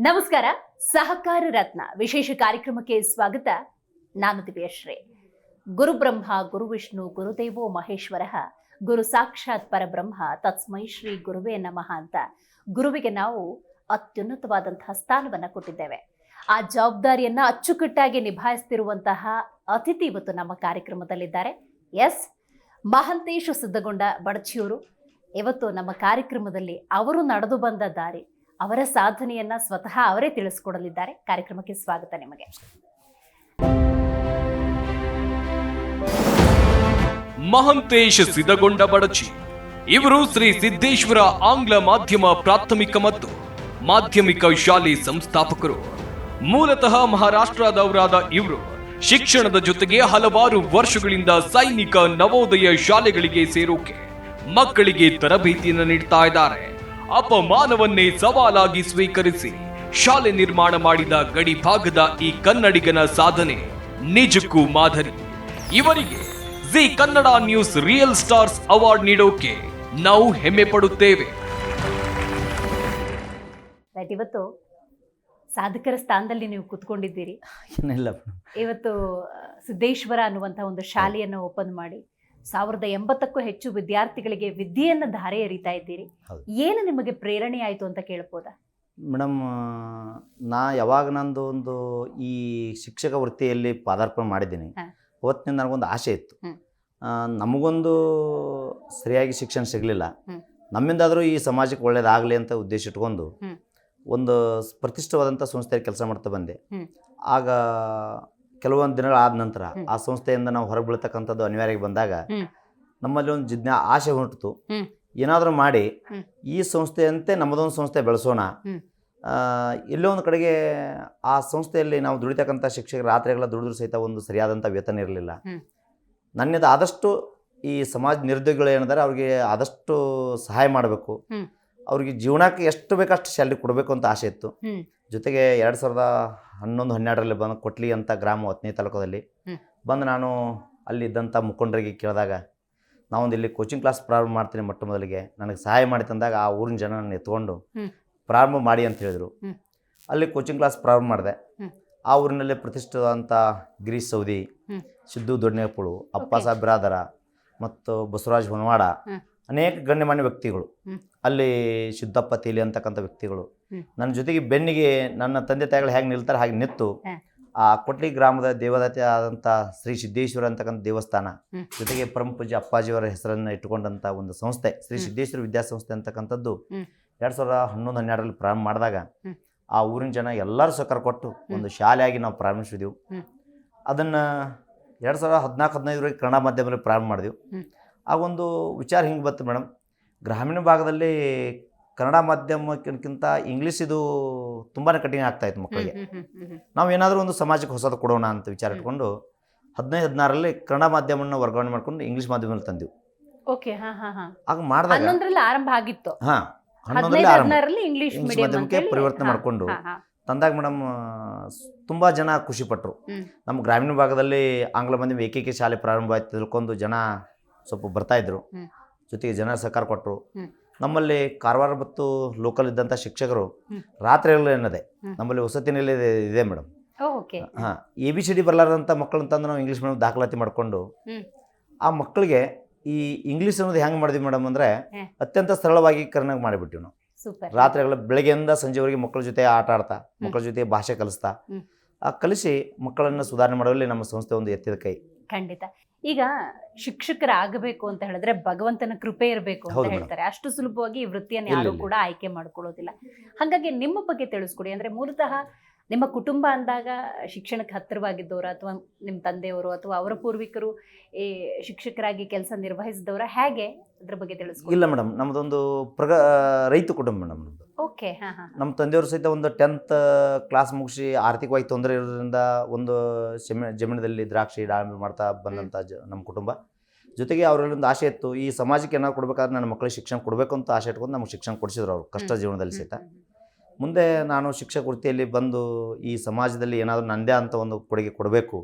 ನಮಸ್ಕಾರ. ಸಹಕಾರ ರತ್ನ ವಿಶೇಷ ಕಾರ್ಯಕ್ರಮಕ್ಕೆ ಸ್ವಾಗತ. ನಾನು ದಿವ್ಯಶ್ರೀ. ಗುರುಬ್ರಹ್ಮ ಗುರುವಿಷ್ಣು ಗುರು ವಿಷ್ಣು ಗುರುದೇವೋ ಮಹೇಶ್ವರ, ಗುರು ಸಾಕ್ಷಾತ್ ಪರಬ್ರಹ್ಮ, ತತ್ಸ್ಮೈ ಶ್ರೀ ಗುರುವೇ ನಮಃ ಅಂತ ಗುರುವಿಗೆ ನಾವು ಅತ್ಯುನ್ನತವಾದಂತಹ ಸ್ಥಾನವನ್ನು ಕೊಟ್ಟಿದ್ದೇವೆ. ಆ ಜವಾಬ್ದಾರಿಯನ್ನ ಅಚ್ಚುಕಟ್ಟಾಗಿ ನಿಭಾಯಿಸ್ತಿರುವಂತಹ ಅತಿಥಿ ಇವತ್ತು ನಮ್ಮ ಕಾರ್ಯಕ್ರಮದಲ್ಲಿದ್ದಾರೆ. ಎಸ್. ಮಹಂತೇಶ್ ಸಿದ್ಧಗೊಂಡ ಬಡಚಿಯವರು ಇವತ್ತು ನಮ್ಮ ಕಾರ್ಯಕ್ರಮದಲ್ಲಿ ಅವರು ನಡೆದು ಬಂದ ದಾರಿ ಅವರ ಸಾಧನೆಯನ್ನ ಸ್ವತಃ ಅವರೇ ತಿಳಿಸ್ಕೊಡಲಿದ್ದಾರೆ. ಕಾರ್ಯಕ್ರಮಕ್ಕೆ ಸ್ವಾಗತ ನಿಮಗೆ. ಮಹಂತೇಶ್ ಸಿದಗೊಂಡ ಬಡಚಿ. ಇವರು ಶ್ರೀ ಸಿದ್ದೇಶ್ವರ ಆಂಗ್ಲ ಮಾಧ್ಯಮ ಪ್ರಾಥಮಿಕ ಮತ್ತು ಮಾಧ್ಯಮಿಕ ಶಾಲೆ ಸಂಸ್ಥಾಪಕರು. ಮೂಲತಃ ಮಹಾರಾಷ್ಟ್ರದವರಾದ ಇವರು ಶಿಕ್ಷಣದ ಜೊತೆಗೆ ಹಲವಾರು ವರ್ಷಗಳಿಂದ ಸೈನಿಕ ನವೋದಯ ಶಾಲೆಗಳಿಗೆ ಸೇರೋಕೆ ಮಕ್ಕಳಿಗೆ ತರಬೇತಿಯನ್ನು ನೀಡ್ತಾ ಇದ್ದಾರೆ. ಅಪಮಾನವನ್ನೇ ಸವಾಲಾಗಿ ಸ್ವೀಕರಿಸಿ ಶಾಲೆ ನಿರ್ಮಾಣ ಮಾಡಿದ ಗಡಿ ಭಾಗದ ಈ ಕನ್ನಡಿಗನ ಸಾಧನೆ ನಿಜಕ್ಕೂ ಮಾದರಿ. ಇವರಿಗೆ Zee Kannada news real stars award ನೀಡೋಕೆ ನಾವು ಹೆಮ್ಮೆ ಪಡುತ್ತೇವೆ. ಇವತ್ತು ಸಾಧಕರ ಸ್ಥಾನದಲ್ಲಿ ನೀವು ಕುತ್ಕೊಂಡಿದ್ದೀರಿ. ಏನಿಲ್ಲ ಇವತ್ತು ಸಿದ್ದೇಶ್ವರ ಅನ್ನುವಂತಹ ಒಂದು ಶಾಲೆಯನ್ನು ಓಪನ್ ಮಾಡಿ. ಸಾವಿರದ ಎಂಬತ್ತಕ್ಕೂ ಹೆಚ್ಚು ವಿದ್ಯಾರ್ಥಿಗಳಿಗೆ ವಿದ್ಯೆಯನ್ನು ಧಾರೆ ಎರಿತಾ ಇದ್ದೀರಿ. ಏನು ನಿಮಗೆ ಪ್ರೇರಣೆ ಆಯಿತು ಅಂತ ಕೇಳ್ಬೋದಾ? ಮೇಡಮ್ ನಾ ಯಾವಾಗ ನಂದು ಒಂದು ಈ ಶಿಕ್ಷಕ ವೃತ್ತಿಯಲ್ಲಿ ಪಾದಾರ್ಪಣೆ ಮಾಡಿದ್ದೀನಿ ಅವತ್ತಿನ ಅವತ್ತಿನಿಂದ ನನಗೊಂದು ಆಸೆ ಇತ್ತು. ನಮಗೊಂದು ಸರಿಯಾಗಿ ಶಿಕ್ಷಣ ಸಿಗಲಿಲ್ಲ. ನಮ್ಮಿಂದಾದರೂ ಈ ಸಮಾಜಕ್ಕೆ ಒಳ್ಳೇದಾಗಲಿ ಅಂತ ಉದ್ದೇಶ ಇಟ್ಕೊಂಡು ಒಂದು ಪ್ರತಿಷ್ಠವಾದಂಥ ಸಂಸ್ಥೆಯಲ್ಲಿ ಕೆಲಸ ಮಾಡ್ತಾ ಬಂದೆ. ಆಗ ಕೆಲವೊಂದು ದಿನಗಳಾದ ನಂತರ ಆ ಸಂಸ್ಥೆಯಿಂದ ನಾವು ಹೊರಗೆ ಬೀಳ್ತಕ್ಕಂಥದ್ದು ಅನಿವಾರ್ಯ ಬಂದಾಗ ನಮ್ಮಲ್ಲಿ ಒಂದು ಜಿಜ್ಞಾ ಆಸೆ ಹುಟ್ಟಿತು ಏನಾದರೂ ಮಾಡಿ ಈ ಸಂಸ್ಥೆಯಂತೆ ನಮ್ಮದೊಂದು ಸಂಸ್ಥೆ ಬೆಳೆಸೋಣ. ಎಲ್ಲೋ ಒಂದು ಕಡೆಗೆ ಆ ಸಂಸ್ಥೆಯಲ್ಲಿ ನಾವು ದುಡಿತಕ್ಕಂಥ ಶಿಕ್ಷಕರ ರಾತ್ರಿಗಳ ದುಡಿದ್ರು ಸಹಿತ ಒಂದು ಸರಿಯಾದಂಥ ವೇತನ ಇರಲಿಲ್ಲ. ನನ್ನದು ಆದಷ್ಟು ಈ ಸಮಾಜ ನಿರುದ್ಯೋಗಿಗಳು ಏನಿದ್ದಾರೆ ಅವ್ರಿಗೆ ಆದಷ್ಟು ಸಹಾಯ ಮಾಡಬೇಕು. ಅವ್ರಿಗೆ ಜೀವನಕ್ಕೆ ಎಷ್ಟು ಬೇಕಷ್ಟು ಸ್ಯಾಲ್ರಿ ಕೊಡಬೇಕು ಅಂತ ಆಸೆ ಇತ್ತು. ಜೊತೆಗೆ ಎರಡು ಸಾವಿರದ ಹನ್ನೊಂದು ಹನ್ನೆರಡರಲ್ಲಿ ಬಂದು ಕೊಟ್ಲಿ ಅಂತ ಗ್ರಾಮ ಹತ್ತನೇ ತಾಲೂಕದಲ್ಲಿ ಬಂದು ನಾನು ಅಲ್ಲಿ ಇದ್ದಂಥ ಮುಖಂಡರಿಗೆ ಕೇಳಿದಾಗ ನಾವೊಂದು ಇಲ್ಲಿ ಕೋಚಿಂಗ್ ಕ್ಲಾಸ್ ಪ್ರಾರಂಭ ಮಾಡ್ತೀನಿ ಮೊಟ್ಟ ಮೊದಲಿಗೆ ನನಗೆ ಸಹಾಯ ಮಾಡಿ ತಂದಾಗ ಆ ಊರಿನ ಜನ ನನ್ನ ಎತ್ಕೊಂಡು ಪ್ರಾರಂಭ ಮಾಡಿ ಅಂತ ಹೇಳಿದರು. ಅಲ್ಲಿ ಕೋಚಿಂಗ್ ಕ್ಲಾಸ್ ಪ್ರಾರಂಭ ಮಾಡಿದೆ. ಆ ಊರಿನಲ್ಲಿ ಪ್ರತಿಷ್ಠಿತವಾದಂಥ ಗಿರೀಶ್ ಸೌದಿ ಸಿದ್ದು ದೊಡ್ಡನೇಪುಳು ಅಪ್ಪ. ಸಾಹೇಬ್ ಬಿರಾದರ ಮತ್ತು ಬಸವರಾಜ್ ಹೊನವಾಡ. ಅನೇಕ ಗಣ್ಯಮಾನ್ಯ ವ್ಯಕ್ತಿಗಳು ಅಲ್ಲಿ ಸಿದ್ದಪ್ಪ ತೇಲಿ ಅಂತಕ್ಕಂಥ ವ್ಯಕ್ತಿಗಳು ನನ್ನ ಜೊತೆಗೆ ಬೆನ್ನಿಗೆ ನನ್ನ ತಂದೆ ತಾಯಿಗಳು ಹೇಗೆ ನಿಲ್ತಾರೆ ಹಾಗೆ ನಿಂತು ಆ ಕೊಟ್ಲಿ ಗ್ರಾಮದ ದೇವದಾತೆ ಆದಂಥ ಶ್ರೀ ಸಿದ್ದೇಶ್ವರ ಅಂತಕ್ಕಂಥ ದೇವಸ್ಥಾನ ಜೊತೆಗೆ ಪರಮ ಪೂಜ್ಯ ಅಪ್ಪಾಜಿಯವರ ಹೆಸರನ್ನು ಇಟ್ಟುಕೊಂಡಂಥ ಒಂದು ಸಂಸ್ಥೆ ಶ್ರೀ. ಸಿದ್ದೇಶ್ವರ ವಿದ್ಯಾಸಂಸ್ಥೆ ಅಂತಕ್ಕಂಥದ್ದು. ಎರಡು ಸಾವಿರದ ಹನ್ನೊಂದು ಹನ್ನೆರಡರಲ್ಲಿ ಪ್ರಾರಂಭ ಮಾಡಿದಾಗ ಆ ಊರಿನ ಜನ ಎಲ್ಲರೂ ಸಹಕಾರ ಕೊಟ್ಟು ಒಂದು ಶಾಲೆಯಾಗಿ ನಾವು ಪ್ರಾರಂಭಿಸಿದೆವು. ಅದನ್ನು ಎರಡು ಸಾವಿರದ ಹದಿನಾಲ್ಕು ಹದಿನೈದರಲ್ಲಿ ಕನ್ನಡ ಮಾಧ್ಯಮದಲ್ಲಿ ಪ್ರಾರಂಭ ಮಾಡಿದೆವು. ಹ್ಮ್. ಒಂದು ವಿಚಾರ ಹಿಂಗೆ ಬಂತು ಮೇಡಮ್ ಗ್ರಾಮೀಣ ಭಾಗದಲ್ಲಿ ಕನ್ನಡ ಮಾಧ್ಯಮಕ್ಕಿಂತ ಇಂಗ್ಲೀಷ್ ಇದು ತುಂಬಾ ಕಠಿಣ ಆಗ್ತಾ ಇತ್ತು ಮಕ್ಕಳಿಗೆ. ನಾವು ಏನಾದರೂ ಒಂದು ಸಮಾಜಕ್ಕೆ ಹೊಸದು ಕೊಡೋಣ ಅಂತ ವಿಚಾರ. ಇಟ್ಕೊಂಡು ಹದಿನೈದು ಹದಿನಾರರಲ್ಲಿ ಕನ್ನಡ ಮಾಧ್ಯಮವನ್ನು ವರ್ಗಾವಣೆ ಮಾಡ್ಕೊಂಡು ಇಂಗ್ಲೀಷ್ ಮಾಧ್ಯಮದಲ್ಲಿ ತಂದೆವು ಓಕೆ ಆಗ ಮಾಡಿದಾಗ ಆರಂಭ ಆಗಿತ್ತು ಹಾಂ ಹನ್ನೊಂದರಲ್ಲಿ ಆರಂಭ ಇಂಗ್ಲಿಷ್ ಇಂಗ್ಲಿಷ್ ಮಾಧ್ಯಮಕ್ಕೆ ಪರಿವರ್ತನೆ ಮಾಡಿಕೊಂಡು ತಂದಾಗ ಮೇಡಮ್ ತುಂಬ ಜನ ಖುಷಿಪಟ್ಟರು. ನಮ್ಮ ಗ್ರಾಮೀಣ ಭಾಗದಲ್ಲಿ ಆಂಗ್ಲ ಮಾಧ್ಯಮ ಏಕೈಕ ಶಾಲೆ ಪ್ರಾರಂಭ ಆಯ್ತು ತಿಳ್ಕೊಂಡು ಜನ ಸ್ವಲ್ಪ ಬರ್ತಾಯಿದ್ರು. ಜೊತೆಗೆ ಜನರ ಸಹಕಾರ ಕೊಟ್ಟರು ನಮ್ಮಲ್ಲಿ ಕಾರವಾರ ಮತ್ತು ಲೋಕಲ್ ಇದ್ದಂಥ ಶಿಕ್ಷಕರು ರಾತ್ರಿ ಅನ್ನೋದೇ ಏನದೆ? ನಮ್ಮಲ್ಲಿ ವಸತಿ ನಿಲಯ ಇದೆ- ಮೇಡಮ್ ಹಾಂ ಎ ಬಿ ಸಿ ಡಿ ಬರಲಾರದಂಥ ಮಕ್ಕಳು ತಂದು ನಾವು ಇಂಗ್ಲೀಷ್ ಮೀಡಿಯಂ ದಾಖಲಾತಿ ಮಾಡಿಕೊಂಡು ಆ ಮಕ್ಕಳಿಗೆ ಈ ಇಂಗ್ಲೀಷ್ ಅನ್ನೋದು ಹೆಂಗೆ ಮಾಡಿದ್ವಿ ಮೇಡಮ್ ಅಂದರೆ ಅತ್ಯಂತ ಸರಳವಾಗಿ ಕರ್ನಾಗ ಮಾಡಿಬಿಟ್ಟಿವಿ ನಾವು. ರಾತ್ರಿಗಳ ಬೆಳಗ್ಗೆಯಿಂದ ಸಂಜೆವರೆಗೆ ಮಕ್ಕಳ ಜೊತೆ ಆಟ ಆಡ್ತಾ ಮಕ್ಕಳ ಜೊತೆ ಭಾಷೆ ಕಲಿಸ್ತಾ ಆ ಕಲಿಸಿ ಮಕ್ಕಳನ್ನು ಸುಧಾರಣೆ ಮಾಡುವಲ್ಲಿ ನಮ್ಮ ಸಂಸ್ಥೆ ಒಂದು ಎತ್ತಿದ ಕೈ. ಖಂಡಿತ. ಈಗ ಶಿಕ್ಷಕರಾಗಬೇಕು ಅಂತ ಹೇಳಿದ್ರೆ ಭಗವಂತನ ಕೃಪೆ ಇರಬೇಕು ಅಂತ ಹೇಳ್ತಾರೆ. ಅಷ್ಟು ಸುಲಭವಾಗಿ ಈ ವೃತ್ತಿಯನ್ನು ಯಾರು ಕೂಡ ಆಯ್ಕೆ ಮಾಡ್ಕೊಳ್ಳೋದಿಲ್ಲ. ಹಾಗಾಗಿ ನಿಮ್ಮ ಬಗ್ಗೆ ತಿಳಿಸ್ಕೊಡಿ. ಅಂದ್ರೆ ಮೂಲತಃ ನಿಮ್ಮ ಕುಟುಂಬ ಅಂದಾಗ ಶಿಕ್ಷಣಕ್ಕೆ ಹತ್ತಿರವಾಗಿದ್ದವರ ಅಥವಾ ನಿಮ್ಮ ತಂದೆಯವರು ಅಥವಾ ಅವರ ಪೂರ್ವಿಕರು ಈ ಶಿಕ್ಷಕರಾಗಿ ಕೆಲಸ ನಿರ್ವಹಿಸಿದವರ ಹೇಗೆ ಅದ್ರ ಬಗ್ಗೆ ತಿಳಿಸ್ಕೊಡಿ. ಇಲ್ಲ ಮೇಡಮ್ ನಮ್ಮದೊಂದು ಪ್ರಗ ರೈತ ಕುಟುಂಬ ಮೇಡಮ್ ನಮ್ಮದು ಓಕೆ. ಹಾ ಹಾ ನಮ್ಮ ತಂದೆಯವರು ಸಹಿತ ಒಂದು ಟೆಂತ್ ಕ್ಲಾಸ್ ಮುಗಿಸಿ ಆರ್ಥಿಕವಾಗಿ ತೊಂದರೆ ಇರೋದ್ರಿಂದ ಒಂದು ಜಮೀ ಜಮೀನದಲ್ಲಿ ದ್ರಾಕ್ಷಿ ದಾಳಿಂಬೆ ಮಾಡ್ತಾ ಬಂದಂಥ ಜ ನಮ್ಮ ಕುಟುಂಬ. ಜೊತೆಗೆ ಅವರಲ್ಲೊಂದು ಆಸೆ ಇತ್ತು ಈ ಸಮಾಜಕ್ಕೆ ಏನಾದ್ರು ಕೊಡ್ಬೇಕಾದ್ರೆ ನನ್ನ ಮಕ್ಕಳಿಗೆ ಶಿಕ್ಷಣ ಕೊಡಬೇಕು ಅಂತ ಆಸೆ ಇಟ್ಕೊಂಡು ನಮಗೆ ಶಿಕ್ಷಣ ಕೊಡಿಸಿದ್ರು ಅವರು ಕಷ್ಟ ಜೀವನದಲ್ಲಿ ಸಹಿತ. ಮುಂದೆ ನಾನು ಶಿಕ್ಷಕ ವೃತ್ತಿಯಲ್ಲಿ ಬಂದು ಈ ಸಮಾಜದಲ್ಲಿ ಏನಾದರೂ ನನ್ನದೇ ಅಂತ ಒಂದು ಕೊಡುಗೆ ಕೊಡಬೇಕು.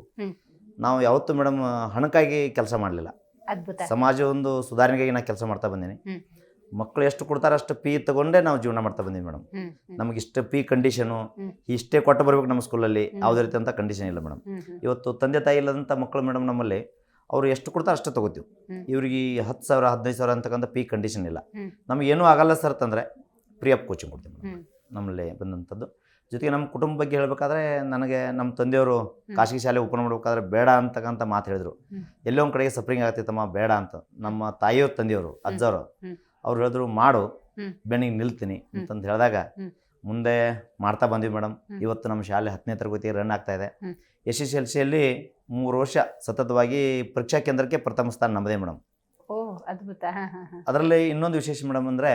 ನಾವು ಯಾವತ್ತೂ ಮೇಡಮ್ ಹಣಕ್ಕಾಗಿ ಕೆಲಸ ಮಾಡಲಿಲ್ಲ. ಅದ್ಭುತ. ಸಮಾಜ ಒಂದು ಸುಧಾರಣೆಗಾಗಿ ನಾನು ಕೆಲಸ ಮಾಡ್ತಾ ಬಂದೀನಿ. ಮಕ್ಕಳು ಎಷ್ಟು ಕೊಡ್ತಾರೆ ಅಷ್ಟು ಪಿ ತಗೊಂಡೇ ನಾವು ಜೀವನ ಮಾಡ್ತಾ ಬಂದೀವಿ ಮೇಡಮ್. ನಮಗೆ ಇಷ್ಟ ಫೀ ಕಂಡೀಷನು ಇಷ್ಟೇ ಕೊಟ್ಟು ಬರ್ಬೇಕು ನಮ್ಮ ಸ್ಕೂಲಲ್ಲಿ. ಯಾವುದೇ ರೀತಿ ಅಂತ ಕಂಡೀಷನ್ ಇಲ್ಲ ಮೇಡಮ್. ಇವತ್ತು ತಂದೆ ತಾಯಿ ಇಲ್ಲದಂಥ ಮಕ್ಕಳು ಮೇಡಮ್ ನಮ್ಮಲ್ಲಿ ಅವ್ರು ಎಷ್ಟು ಕೊಡ್ತಾರೆ ಅಷ್ಟು ತಗೋತೀವಿ. ಇವ್ರಿಗೆ ಹತ್ತು ಸಾವಿರ ಹದಿನೈದು ಸಾವಿರ ಅಂತಕ್ಕಂಥ ಪಿ ಕಂಡೀಷನ್ ಇಲ್ಲ. ನಮಗೆ ಏನೂ ಆಗಲ್ಲ ಸರ್ ತಂದರೆ ಫ್ರೀ ಆಫ್ ಕೋಚಿಂಗ್ ಕೊಡ್ತೀವಿ ಮೇಡಮ್. ನಮ್ಮಲ್ಲಿ ಬಂದಂಥದ್ದು. ಜೊತೆಗೆ ನಮ್ಮ ಕುಟುಂಬ ಬಗ್ಗೆ ಹೇಳಬೇಕಾದ್ರೆ ನನಗೆ ನಮ್ಮ ತಂದೆಯವರು ಖಾಸಗಿ ಶಾಲೆ ಓಪನ್ ಮಾಡಬೇಕಾದ್ರೆ ಬೇಡ ಅಂತಕ್ಕಂಥ ಮಾತು ಹೇಳಿದ್ರು. ಎಲ್ಲೋ ಒಂದು ಕಡೆಗೆ ಸಫರಿಂಗ್ ಆಗ್ತೈತಮ್ಮ ಬೇಡ ಅಂತ. ನಮ್ಮ ತಾಯಿಯವ್ರ ತಂದೆಯವರು ಅಜ್ಜವರು. ಅವ್ರು ಹೇಳಿದ್ರು ಮಾಡು ಬೆನ್ನಿಗೆ ಬೆಣ್ಣಿಗೆ ನಿಲ್ತೀನಿ ಅಂತಂದು ಹೇಳಿದಾಗ ಮುಂದೆ ಮಾಡ್ತಾ ಬಂದ್ವಿ ಮೇಡಮ್ ಇವತ್ತು ನಮ್ಮ ಶಾಲೆ ಹತ್ತನೇ ತರಗತಿ ರನ್ ಆಗ್ತಾ ಇದೆ. ಎಸ್ ಎಸ್ ಎಲ್ ಸಿಯಲ್ಲಿ ಮೂರು ವರ್ಷ ಸತತವಾಗಿ ಪರೀಕ್ಷಾ ಕೇಂದ್ರಕ್ಕೆ ಪ್ರಥಮ ಸ್ಥಾನ ನಮ್ಮದೇ ಮೇಡಮ್ ಓ ಅದ್ಭುತ. ಅದರಲ್ಲಿ ಇನ್ನೊಂದು ವಿಶೇಷ ಮೇಡಮ್ ಅಂದರೆ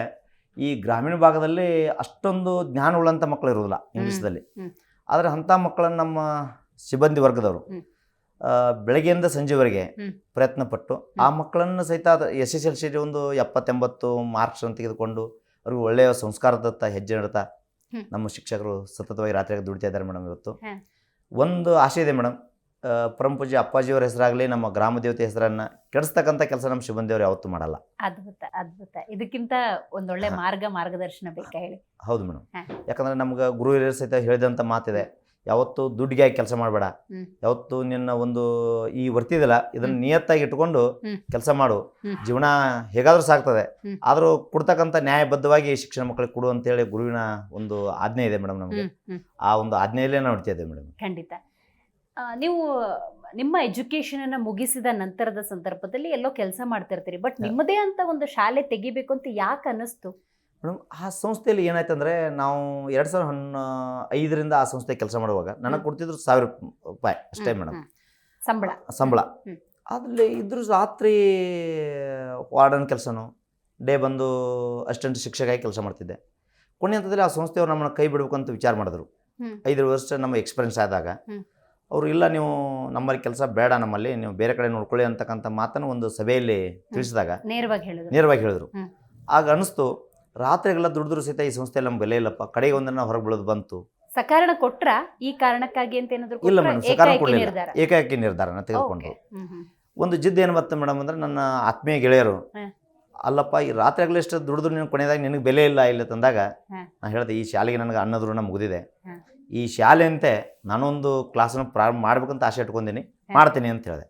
ಈ ಗ್ರಾಮೀಣ ಭಾಗದಲ್ಲಿ ಅಷ್ಟೊಂದು ಜ್ಞಾನ ಉಳ್ಳಂಥ ಮಕ್ಕಳು ಇರೋದಿಲ್ಲ ಇಂಗ್ಲೀಷ್ದಲ್ಲಿ. ಆದರೆ ಅಂಥ ಮಕ್ಕಳನ್ನು ನಮ್ಮ ಸಿಬ್ಬಂದಿ ವರ್ಗದವರು ಬೆಳಗ್ಗೆಯಿಂದ ಸಂಜೆವರೆಗೆ ಪ್ರಯತ್ನ ಪಟ್ಟು ಆ ಮಕ್ಕಳನ್ನು ಸಹಿತ ಎಸ್ ಎಸ್ ಎಲ್ ಸಿ ಒಂದು ಎಪ್ಪತ್ತೆಂಬತ್ತು ಮಾರ್ಕ್ಸ್ ಅನ್ನು ತೆಗೆದುಕೊಂಡು ಅವ್ರಿಗೆ ಒಳ್ಳೆಯ ಸಂಸ್ಕಾರದತ್ತ ಹೆಜ್ಜೆ ನಡ್ತಾ ನಮ್ಮ ಶಿಕ್ಷಕರು ಸತತವಾಗಿ ರಾತ್ರಿ ದುಡಿತಾ ಇದ್ದಾರೆ ಮೇಡಮ್ ಇವತ್ತು. ಒಂದು ಆಸೆ ಇದೆ ಮೇಡಮ್. ಪರಮಪೂಜ್ಯ ಅಪ್ಪಾಜಿಯವರ ಹೆಸರಾಗಲಿ ನಮ್ಮ ಗ್ರಾಮ ದೇವತೆ ಹೆಸರನ್ನ ಕೆಡಿಸ್ತಕ್ಕಂಥ ಕೆಲಸ ನಮ್ಮ ಶಿವಂದೇವ್ರು ಯಾವತ್ತೂ ಮಾಡಲ್ಲ. ಅದ್ಭುತ ಅದ್ಭುತ. ಇದಕ್ಕಿಂತ ಒಂದೊಳ್ಳೆ. ಮಾರ್ಗ ಮಾರ್ಗದರ್ಶನ ಬೇಕಾ ಹೇಳಿ? ಹೌದು ಮೇಡಮ್. ಯಾಕಂದ್ರೆ ನಮ್ಗೆ ಗುರು ಹಿರಿಯರು ಸಹಿತ ಹೇಳಿದಂಥ ಮಾತಿದೆ. ಯಾವತ್ತು ದುಡ್ಡಿಗೆ ಕೆಲಸ ಮಾಡಬೇಡ. ಯಾವತ್ತು ನಿನ್ನ ಒಂದು ಈ ವರ್ತಿದಿಲ್ಲ ಇದನ್ನ ನಿಯತ್ತಾಗಿ ಇಟ್ಕೊಂಡು ಕೆಲಸ ಮಾಡು. ಜೀವನ ಹೇಗಾದ್ರೂ ಸಾಕ್ತದೆ ಆದ್ರೂ ಕೊಡ್ತಕ್ಕಂಥ ನ್ಯಾಯಬದ್ಧವಾಗಿ ಶಿಕ್ಷಣ ಮಕ್ಕಳಿಗೆ ಕೊಡು ಅಂತ ಹೇಳಿ ಗುರುವಿನ ಒಂದು ಆಜ್ಞೆ ಇದೆ ಮೇಡಮ್ ನಮಗೆ. ಆ ಒಂದು ಆಜ್ಞೆಯಲ್ಲೇ ನಾವು ಇಡ್ತಾ ಇದ್ದೇವೆ ಮೇಡಮ್. ಖಂಡಿತ. ನೀವು ನಿಮ್ಮ ಎಜುಕೇಶನ್ ಅನ್ನ ಮುಗಿಸಿದ ನಂತರದ ಸಂದರ್ಭದಲ್ಲಿ ಎಲ್ಲೋ ಕೆಲಸ ಮಾಡ್ತಿರ್ತೀರಿ ಬಟ್ ನಿಮ್ಮದೇ ಅಂತ ಒಂದು ಶಾಲೆ ತೆಗಿಬೇಕು ಅಂತ ಯಾಕೆ ಅನ್ನಿಸ್ತು? ಮೇಡಮ್ ಆ ಸಂಸ್ಥೆಯಲ್ಲಿ ಏನಾಯ್ತಂದ್ರೆ ನಾವು ಎರಡು ಸಾವಿರದ ಹನ್ನ ಐದರಿಂದ ಆ ಸಂಸ್ಥೆ ಕೆಲಸ ಮಾಡುವಾಗ ನನಗೆ. ಕೊಡ್ತಿದ್ರು ಸಾವಿರ ರೂಪಾಯಿ ಅಷ್ಟೇ ಮೇಡಮ್. ಸಂಬಳ. ಸಂಬಳ. ಆದರೆ ಇದ್ರೂ ರಾತ್ರಿ ವಾರ್ಡನ್ ಕೆಲಸನೂ ಡೇ ಬಂದು ಅಸಿಸ್ಟೆಂಟ್ ಶಿಕ್ಷಕಾಗಿ ಕೆಲಸ ಮಾಡ್ತಿದ್ದೆ. ಕೊನೆ ಹಂತದಲ್ಲಿ ಆ ಸಂಸ್ಥೆಯವರು ನಮ್ಮನ್ನು ಕೈ ಬಿಡಬೇಕು ಅಂತ ವಿಚಾರ ಮಾಡಿದ್ರು. ಐದು ವರ್ಷ ನಮ್ಮ ಎಕ್ಸ್ಪೀರಿಯನ್ಸ್ ಆದಾಗ ಅವರು ಇಲ್ಲ ನೀವು ನಮ್ಮಲ್ಲಿ ಕೆಲಸ ಬೇಡ ನಮ್ಮಲ್ಲಿ ನೀವು ಬೇರೆ ಕಡೆ ನೋಡ್ಕೊಳ್ಳಿ ಅಂತಕ್ಕಂಥ ಮಾತನ್ನು ಒಂದು ಸಭೆಯಲ್ಲಿ ತಿಳಿಸಿದಾಗ ನೇರವಾಗಿ ಹೇಳಿದ್ರು. ನೇರವಾಗಿ ಹೇಳಿದ್ರು. ಆಗ ಅನಿಸ್ತು ರಾತ್ರಿಗೆಲ್ಲ ದುಡಿದ್ರು ಸಹಿತ ಈ ಸಂಸ್ಥೆ ನಮ್ಗೆ ಬೆಲೆ ಇಲ್ಲಪ್ಪ ಕಡೆಗೆ ಒಂದನ್ನ ಹೊರಗೆ ಬೀಳೋದು ಬಂತು ಸಕಾರಣ ಕೊಟ್ರ ಈ ಕಾರಣಕ್ಕಾಗಿ ಅಂತ ಏನಾದ್ರು ಇಲ್ಲ? ಮೇಡಮ್ ಸಕಾರ ಕೊಡಲಿಲ್ಲ ನಿರ್ಧಾರ ಏಕಾಏಕಿ ನಿರ್ಧಾರನ ತೆಗೆದುಕೊಂಡು. ಒಂದು ಜಿದ್ದು ಏನು ಬರ್ತದೆ ಮೇಡಮ್ ಅಂದ್ರೆ ನನ್ನ ಆತ್ಮೀಯ ಗೆಳೆಯರು ಅಲ್ಲಪ್ಪ ಈ ರಾತ್ರಿಗಳಷ್ಟ ಎಷ್ಟು ದುಡಿದ್ರು ನೀನು ಕೊನೆಯದಾಗ ನಿನಗೆ ಬೆಲೆ ಇಲ್ಲ ಇಲ್ಲ ತಂದಾಗ. ನಾನು ಹೇಳಿದೆ ಈ ಶಾಲೆಗೆ ನನಗೆ ಅನ್ನದ್ರು ಮುಗಿದಿದೆ. ಈ ಶಾಲೆಯಂತೆ ನಾನೊಂದು ಕ್ಲಾಸನ್ನು ಪ್ರಾರಂಭ ಮಾಡ್ಬೇಕಂತ ಆಸೆ ಇಟ್ಕೊಂಡಿನಿ. ಮಾಡ್ತೀನಿ ಅಂತ ಹೇಳಿದೆ.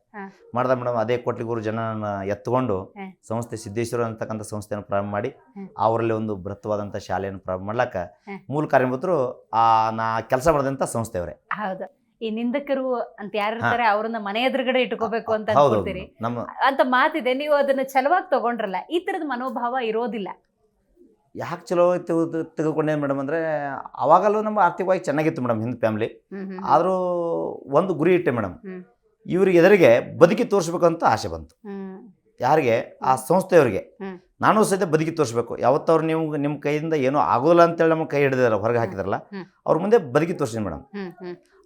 ಮಾಡ್ದ ಮೇಡಮ್ ಅದೇ ಕೋಟ್ಲಿಗೂರು ಜನನ ಎತ್ಕೊಂಡು. ಸಂಸ್ಥೆ ಸಿದ್ದೇಶ್ವರ ಅಂತಕ್ಕಂಥ ಸಂಸ್ಥೆಯನ್ನು ಪ್ರಾರಂಭ ಮಾಡಿ ಅವರಲ್ಲಿ ಒಂದು ಬೃಹತ್ವಾದಂಥ ಶಾಲೆಯನ್ನು ಪ್ರಾರಂಭ ಮಾಡ್ಲಕ್ಕ ಮೂಲ ಕಾರ್ಯಭೂತರು ಆ ನಾ ಕೆಲಸ ಮಾಡಿದಂಥ ಸಂಸ್ಥೆಯವರೇ. ಹೌದು. ಈ ನಿಂದಕರು ಅಂತ ಯಾರಿರ್ತಾರೆ ಅವ್ರನ್ನ ಮನೆ ಎದುರುಗಡೆ ಇಟ್ಕೋಬೇಕು ಅಂತ ಅನ್ಕೊಳ್ತೀರಿ ಅಂತ ಮಾತಿದೆ ನೀವು ಅದನ್ನ ಛಲವಾಗಿ ತಗೊಂಡ್ರಲ್ಲ ಈ ತರದ ಮನೋಭಾವ ಇರೋದಿಲ್ಲ. ಯಾಕೆ ಚಲೋ ತೆಗೆದು ತೆಗೆದುಕೊಂಡೆ ಮೇಡಮ್ ಅಂದರೆ ಆವಾಗಲೂ ನಮ್ಮ ಆರ್ಥಿಕವಾಗಿ ಚೆನ್ನಾಗಿತ್ತು ಮೇಡಮ್ ಹಿಂದೆ ಫ್ಯಾಮ್ಲಿ. ಆದರೂ ಒಂದು ಗುರಿ ಇಟ್ಟೆ ಮೇಡಮ್. ಇವ್ರಿಗೆ ಎದುರಿಗೆ ಬದುಕಿ ತೋರಿಸ್ಬೇಕಂತ ಆಸೆ ಬಂತು. ಯಾರಿಗೆ? ಆ ಸಂಸ್ಥೆಯವ್ರಿಗೆ. ನಾನು ಸಹಿತ ಬದುಕಿ ತೋರಿಸ್ಬೇಕು. ಯಾವತ್ತವ್ರು ನೀವು ನಿಮ್ಮ ಕೈಯಿಂದ ಏನೂ ಆಗೋಲ್ಲ ಅಂತೇಳಿ ನಮ್ಮ ಕೈ ಹಿಡಿದಿರಲ್ಲ ಹೊರಗೆ ಹಾಕಿದಾರಲ್ಲ. ಅವ್ರ ಮುಂದೆ ಬದುಕಿ ತೋರಿಸಿದ್ವಿ ಮೇಡಮ್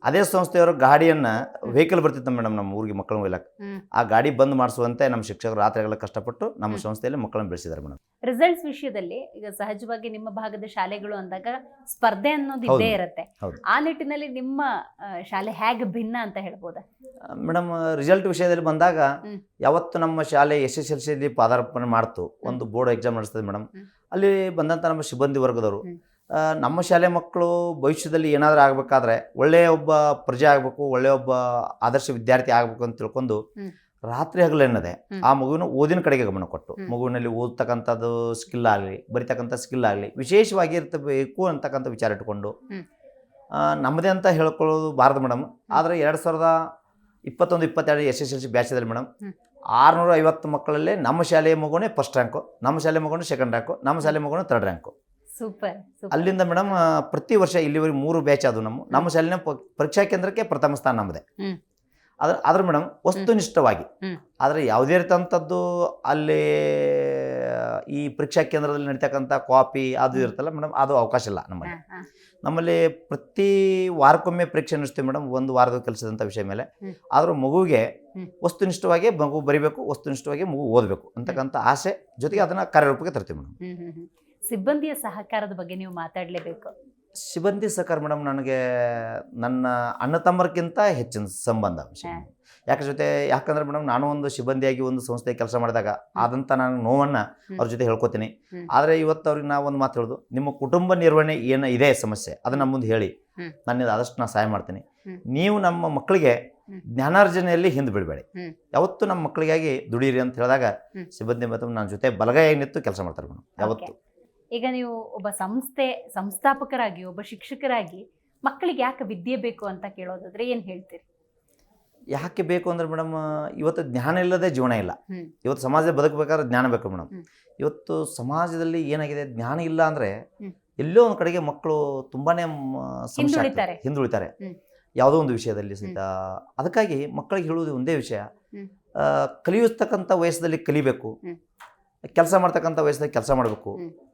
ಅದೇ ಸಂಸ್ಥೆಯವರು ಗಾಡಿಯನ್ನು ವೆಹಿಕಲ್ ಬರ್ತಿತ್ತು ಮೇಡಮ್ ನಮ್ಮ ಊರಿಗೆ ಮಕ್ಕಳನ್ನ ಒಯ್ಲಕ್ಕೆ ಆ ಗಾಡಿ ಬಂದ್ ಮಾಡಿಸುವಂತೆ ನಮ್ಮ ಶಿಕ್ಷಕರು ರಾತ್ರಿಗಳ ಕಷ್ಟಪಟ್ಟು ನಮ್ಮ. ಸಂಸ್ಥೆಯಲ್ಲಿ ಮಕ್ಕಳನ್ನು ಬೆಳೆಸಿದ್ದಾರೆ ಮೇಡಮ್ ರಿಸಲ್ಟ್ಸ್ ವಿಷಯದಲ್ಲಿ ಈಗ ಸಹಜವಾಗಿ ನಿಮ್ಮ ಭಾಗದ ಶಾಲೆಗಳು ಅಂದಾಗ ಸ್ಪರ್ಧೆ ಅನ್ನೋದು. ಇದ್ದೇ ಇರುತ್ತೆ ಆ ನಿಟ್ಟಿನಲ್ಲಿ ನಿಮ್ಮ ಶಾಲೆ ಹೇಗೆ ಭಿನ್ನ ಅಂತ ಹೇಳ್ಬೋದಾ ಮೇಡಮ್ ರಿಸಲ್ಟ್ ವಿಷಯದಲ್ಲಿ ಬಂದಾಗ. ಯಾವತ್ತು ನಮ್ಮ ಶಾಲೆ ಎಸ್ ಎಸ್ ಎಲ್ ಸಿ ಪಾದಾರ್ಪಣೆ ಮಾಡ್ತು ಒಂದು ಬೋರ್ಡ್ ಎಕ್ಸಾಮ್ ನಡೆಸ್ತದೆ ಮೇಡಮ್ ಅಲ್ಲಿ ಬಂದಂಥ ನಮ್ಮ ಸಿಬ್ಬಂದಿ ವರ್ಗದವರು. ನಮ್ಮ ಶಾಲೆ ಮಕ್ಕಳು ಭವಿಷ್ಯದಲ್ಲಿ ಏನಾದರೂ ಆಗಬೇಕಾದ್ರೆ ಒಳ್ಳೆಯ ಒಬ್ಬ ಪ್ರಜೆ ಆಗಬೇಕು ಒಳ್ಳೆಯ ಒಬ್ಬ ಆದರ್ಶ ವಿದ್ಯಾರ್ಥಿ ಆಗಬೇಕು ಅಂತ ತಿಳ್ಕೊಂಡು. ರಾತ್ರಿ ಹಗಲೆನ್ನದೆ ಆ ಮಗುವಿನ ಓದಿನ ಕಡೆಗೆ ಗಮನ ಕೊಟ್ಟು. ಮಗುವಿನಲ್ಲಿ ಓದ್ತಕ್ಕಂಥದ್ದು ಸ್ಕಿಲ್ ಆಗಲಿ ಬರಿತಕ್ಕಂಥ ಸ್ಕಿಲ್ ಆಗಲಿ ವಿಶೇಷವಾಗಿ ಇರ್ತಬೇಕು ಅಂತಕ್ಕಂಥ ವಿಚಾರ ಇಟ್ಕೊಂಡು ನಮ್ಮದೇ ಅಂತ ಹೇಳ್ಕೊಳ್ಳೋದು ಬಾರದು ಮೇಡಮ್ ಆದರೆ ಎರಡು ಸಾವಿರದ ಇಪ್ಪತ್ತೊಂದು ಇಪ್ಪತ್ತೆರಡು ಎಸ್ ಎಸ್ ಎಲ್ ಸಿ ಬ್ಯಾಚದಲ್ಲಿ ಮೇಡಮ್ ಆರುನೂರ ಐವತ್ತು ಮಕ್ಕಳಲ್ಲೇ ನಮ್ಮ ಶಾಲೆಯ ಮಗುನೇ ಫಸ್ಟ್ ರ್ಯಾಂಕು ನಮ್ಮ ಶಾಲೆ ಮಗುನೇ ಸೆಕೆಂಡ್ ರ್ಯಾಂಕು ನಮ್ಮ ಶಾಲೆ ಮಗುನೇ ಥರ್ಡ್ ರ್ಯಾಂಕು ಸೂಪರ್ ಅಲ್ಲಿಂದ ಮೇಡಮ್ ಪ್ರತಿ ವರ್ಷ ಇಲ್ಲಿವರೆಗೆ ಮೂರು ಬ್ಯಾಚ್ ಅದು ನಮ್ಮ ನಮ್ಮ ಶಾಲೆನ ಪರೀಕ್ಷಾ ಕೇಂದ್ರಕ್ಕೆ ಪ್ರಥಮ ಸ್ಥಾನ ನಮ್ಮದೇ. ಅದ್ರ ಆದ್ರೆ ಮೇಡಮ್ ವಸ್ತುನಿಷ್ಠವಾಗಿ ಆದ್ರೆ ಆದರೆ ಯಾವುದೇ ರೀತಿಯಂಥದ್ದು ಅಲ್ಲಿ ಈ ಪರೀಕ್ಷಾ ಕೇಂದ್ರದಲ್ಲಿ ನಡೀತಕ್ಕಂಥ ಕಾಪಿ ಅದು ಇರುತ್ತಲ್ಲ ಮೇಡಮ್ ಅದು ಅವಕಾಶ ಇಲ್ಲ ನಮ್ಮಲ್ಲಿ. ನಮ್ಮಲ್ಲಿ ಪ್ರತಿ ವಾರಕ್ಕೊಮ್ಮೆ ಪರೀಕ್ಷೆ ನಡೆಸ್ತೀವಿ ಮೇಡಮ್ ಒಂದು ವಾರದ ಕೆಲಸದಂಥ ವಿಷಯ ಮೇಲೆ. ಆದರೂ ಮಗುವಿಗೆ ವಸ್ತುನಿಷ್ಠವಾಗಿ ಮಗು ಬರಿಬೇಕು ವಸ್ತುನಿಷ್ಠವಾಗಿ ಮಗು ಓದಬೇಕು ಅಂತಕ್ಕಂಥ ಆಸೆ ಜೊತೆಗೆ ಅದನ್ನು ಕಾರ್ಯರೂಪಕ್ಕೆ ತರ್ತೀವಿ ಮೇಡಮ್. ಸಿಬ್ಬಂದಿಯ ಸಹಕಾರದ ಬಗ್ಗೆ ನೀವು ಮಾತಾಡ್ಲೇಬೇಕು. ಸಿಬ್ಬಂದಿ ಸಹಕಾರ ಮೇಡಮ್ ನನಗೆ ನನ್ನ ಅಣ್ಣ ತಮ್ಮರ್ಗಿಂತ ಹೆಚ್ಚಿನ ಸಂಬಂಧ. ಯಾಕೆ ಜೊತೆ ಯಾಕಂದ್ರೆ ಮೇಡಮ್ ನಾನು ಒಂದು ಸಿಬ್ಬಂದಿಯಾಗಿ ಒಂದು ಸಂಸ್ಥೆ ಕೆಲಸ ಮಾಡಿದಾಗ ಆದಂಥ ನಾನು ನೋವನ್ನ ಅವ್ರ ಜೊತೆ ಹೇಳ್ಕೊತೀನಿ. ಆದ್ರೆ ಇವತ್ತು ಅವ್ರಿಗೆ ನಾವು ಒಂದು ಮಾತು ಹೇಳುದು ನಿಮ್ಮ ಕುಟುಂಬ ನಿರ್ವಹಣೆ ಏನ ಇದೆ ಸಮಸ್ಯೆ ಅದನ್ನ ಮುಂದೆ ಹೇಳಿ. ನನ್ನ ನಾನು ಆದಷ್ಟು ನಾನು ಸಹಾಯ ಮಾಡ್ತೀನಿ. ನೀವು ನಮ್ಮ ಮಕ್ಕಳಿಗೆ ಜ್ಞಾನಾರ್ಜನೆಯಲ್ಲಿ ಹಿಂದೆ ಬಿಡಬೇಡಿ. ಯಾವತ್ತು ನಮ್ಮ ಮಕ್ಕಳಿಗಾಗಿ ದುಡೀರಿ ಅಂತ ಹೇಳಿದಾಗ. ಸಿಬ್ಬಂದಿ ಮತ್ತು ನನ್ನ ಜೊತೆ ಬಲಗೈ ನಿಂತು ಕೆಲಸ ಮಾಡ್ತಾರೆ ಮೇಡಮ್ ಯಾವತ್ತು. ಈಗ ನೀವು ಒಬ್ಬ ಸಂಸ್ಥೆ ಸಂಸ್ಥಾಪಕರಾಗಿ ಒಬ್ಬ ಶಿಕ್ಷಕರಾಗಿ ಮಕ್ಕಳಿಗೆ ಯಾಕೆ ವಿದ್ಯೆ ಬೇಕು ಅಂತ ಕೇಳೋದಾದ್ರೆ ಏನು ಹೇಳ್ತೀರಿ? ಯಾಕೆ ಬೇಕು ಅಂದ್ರೆ ಮೇಡಮ್ ಇವತ್ತು ಜ್ಞಾನ ಇಲ್ಲದೆ ಜೀವನ ಇಲ್ಲ. ಇವತ್ತು ಸಮಾಜ ಬದುಕಬೇಕಾದ್ರೆ ಜ್ಞಾನ ಬೇಕು ಮೇಡಮ್. ಇವತ್ತು ಸಮಾಜದಲ್ಲಿ ಏನಾಗಿದೆ? ಜ್ಞಾನ ಇಲ್ಲ ಅಂದ್ರೆ ಎಲ್ಲೋ ಒಂದು ಕಡೆಗೆ ಮಕ್ಕಳು ತುಂಬಾನೇ. ಹಿಂದುಳಿತಾರೆ. ಹಿಂದುಳಿತಾರೆ. ಯಾವುದೋ ಒಂದು ವಿಷಯದಲ್ಲಿ ಸಹಿತ. ಅದಕ್ಕಾಗಿ ಮಕ್ಕಳಿಗೆ ಹೇಳುವುದು ಒಂದೇ ವಿಷಯ. ಕಲಿಯತಕ್ಕಂಥ ವಯಸ್ಸಲ್ಲಿ ಕಲಿಬೇಕು. ಕೆಲಸ ಮಾಡ್ತಕ್ಕಂಥ ವಯಸ್ಸಿನಾಗ ಕೆಲಸ ಮಾಡಬೇಕು.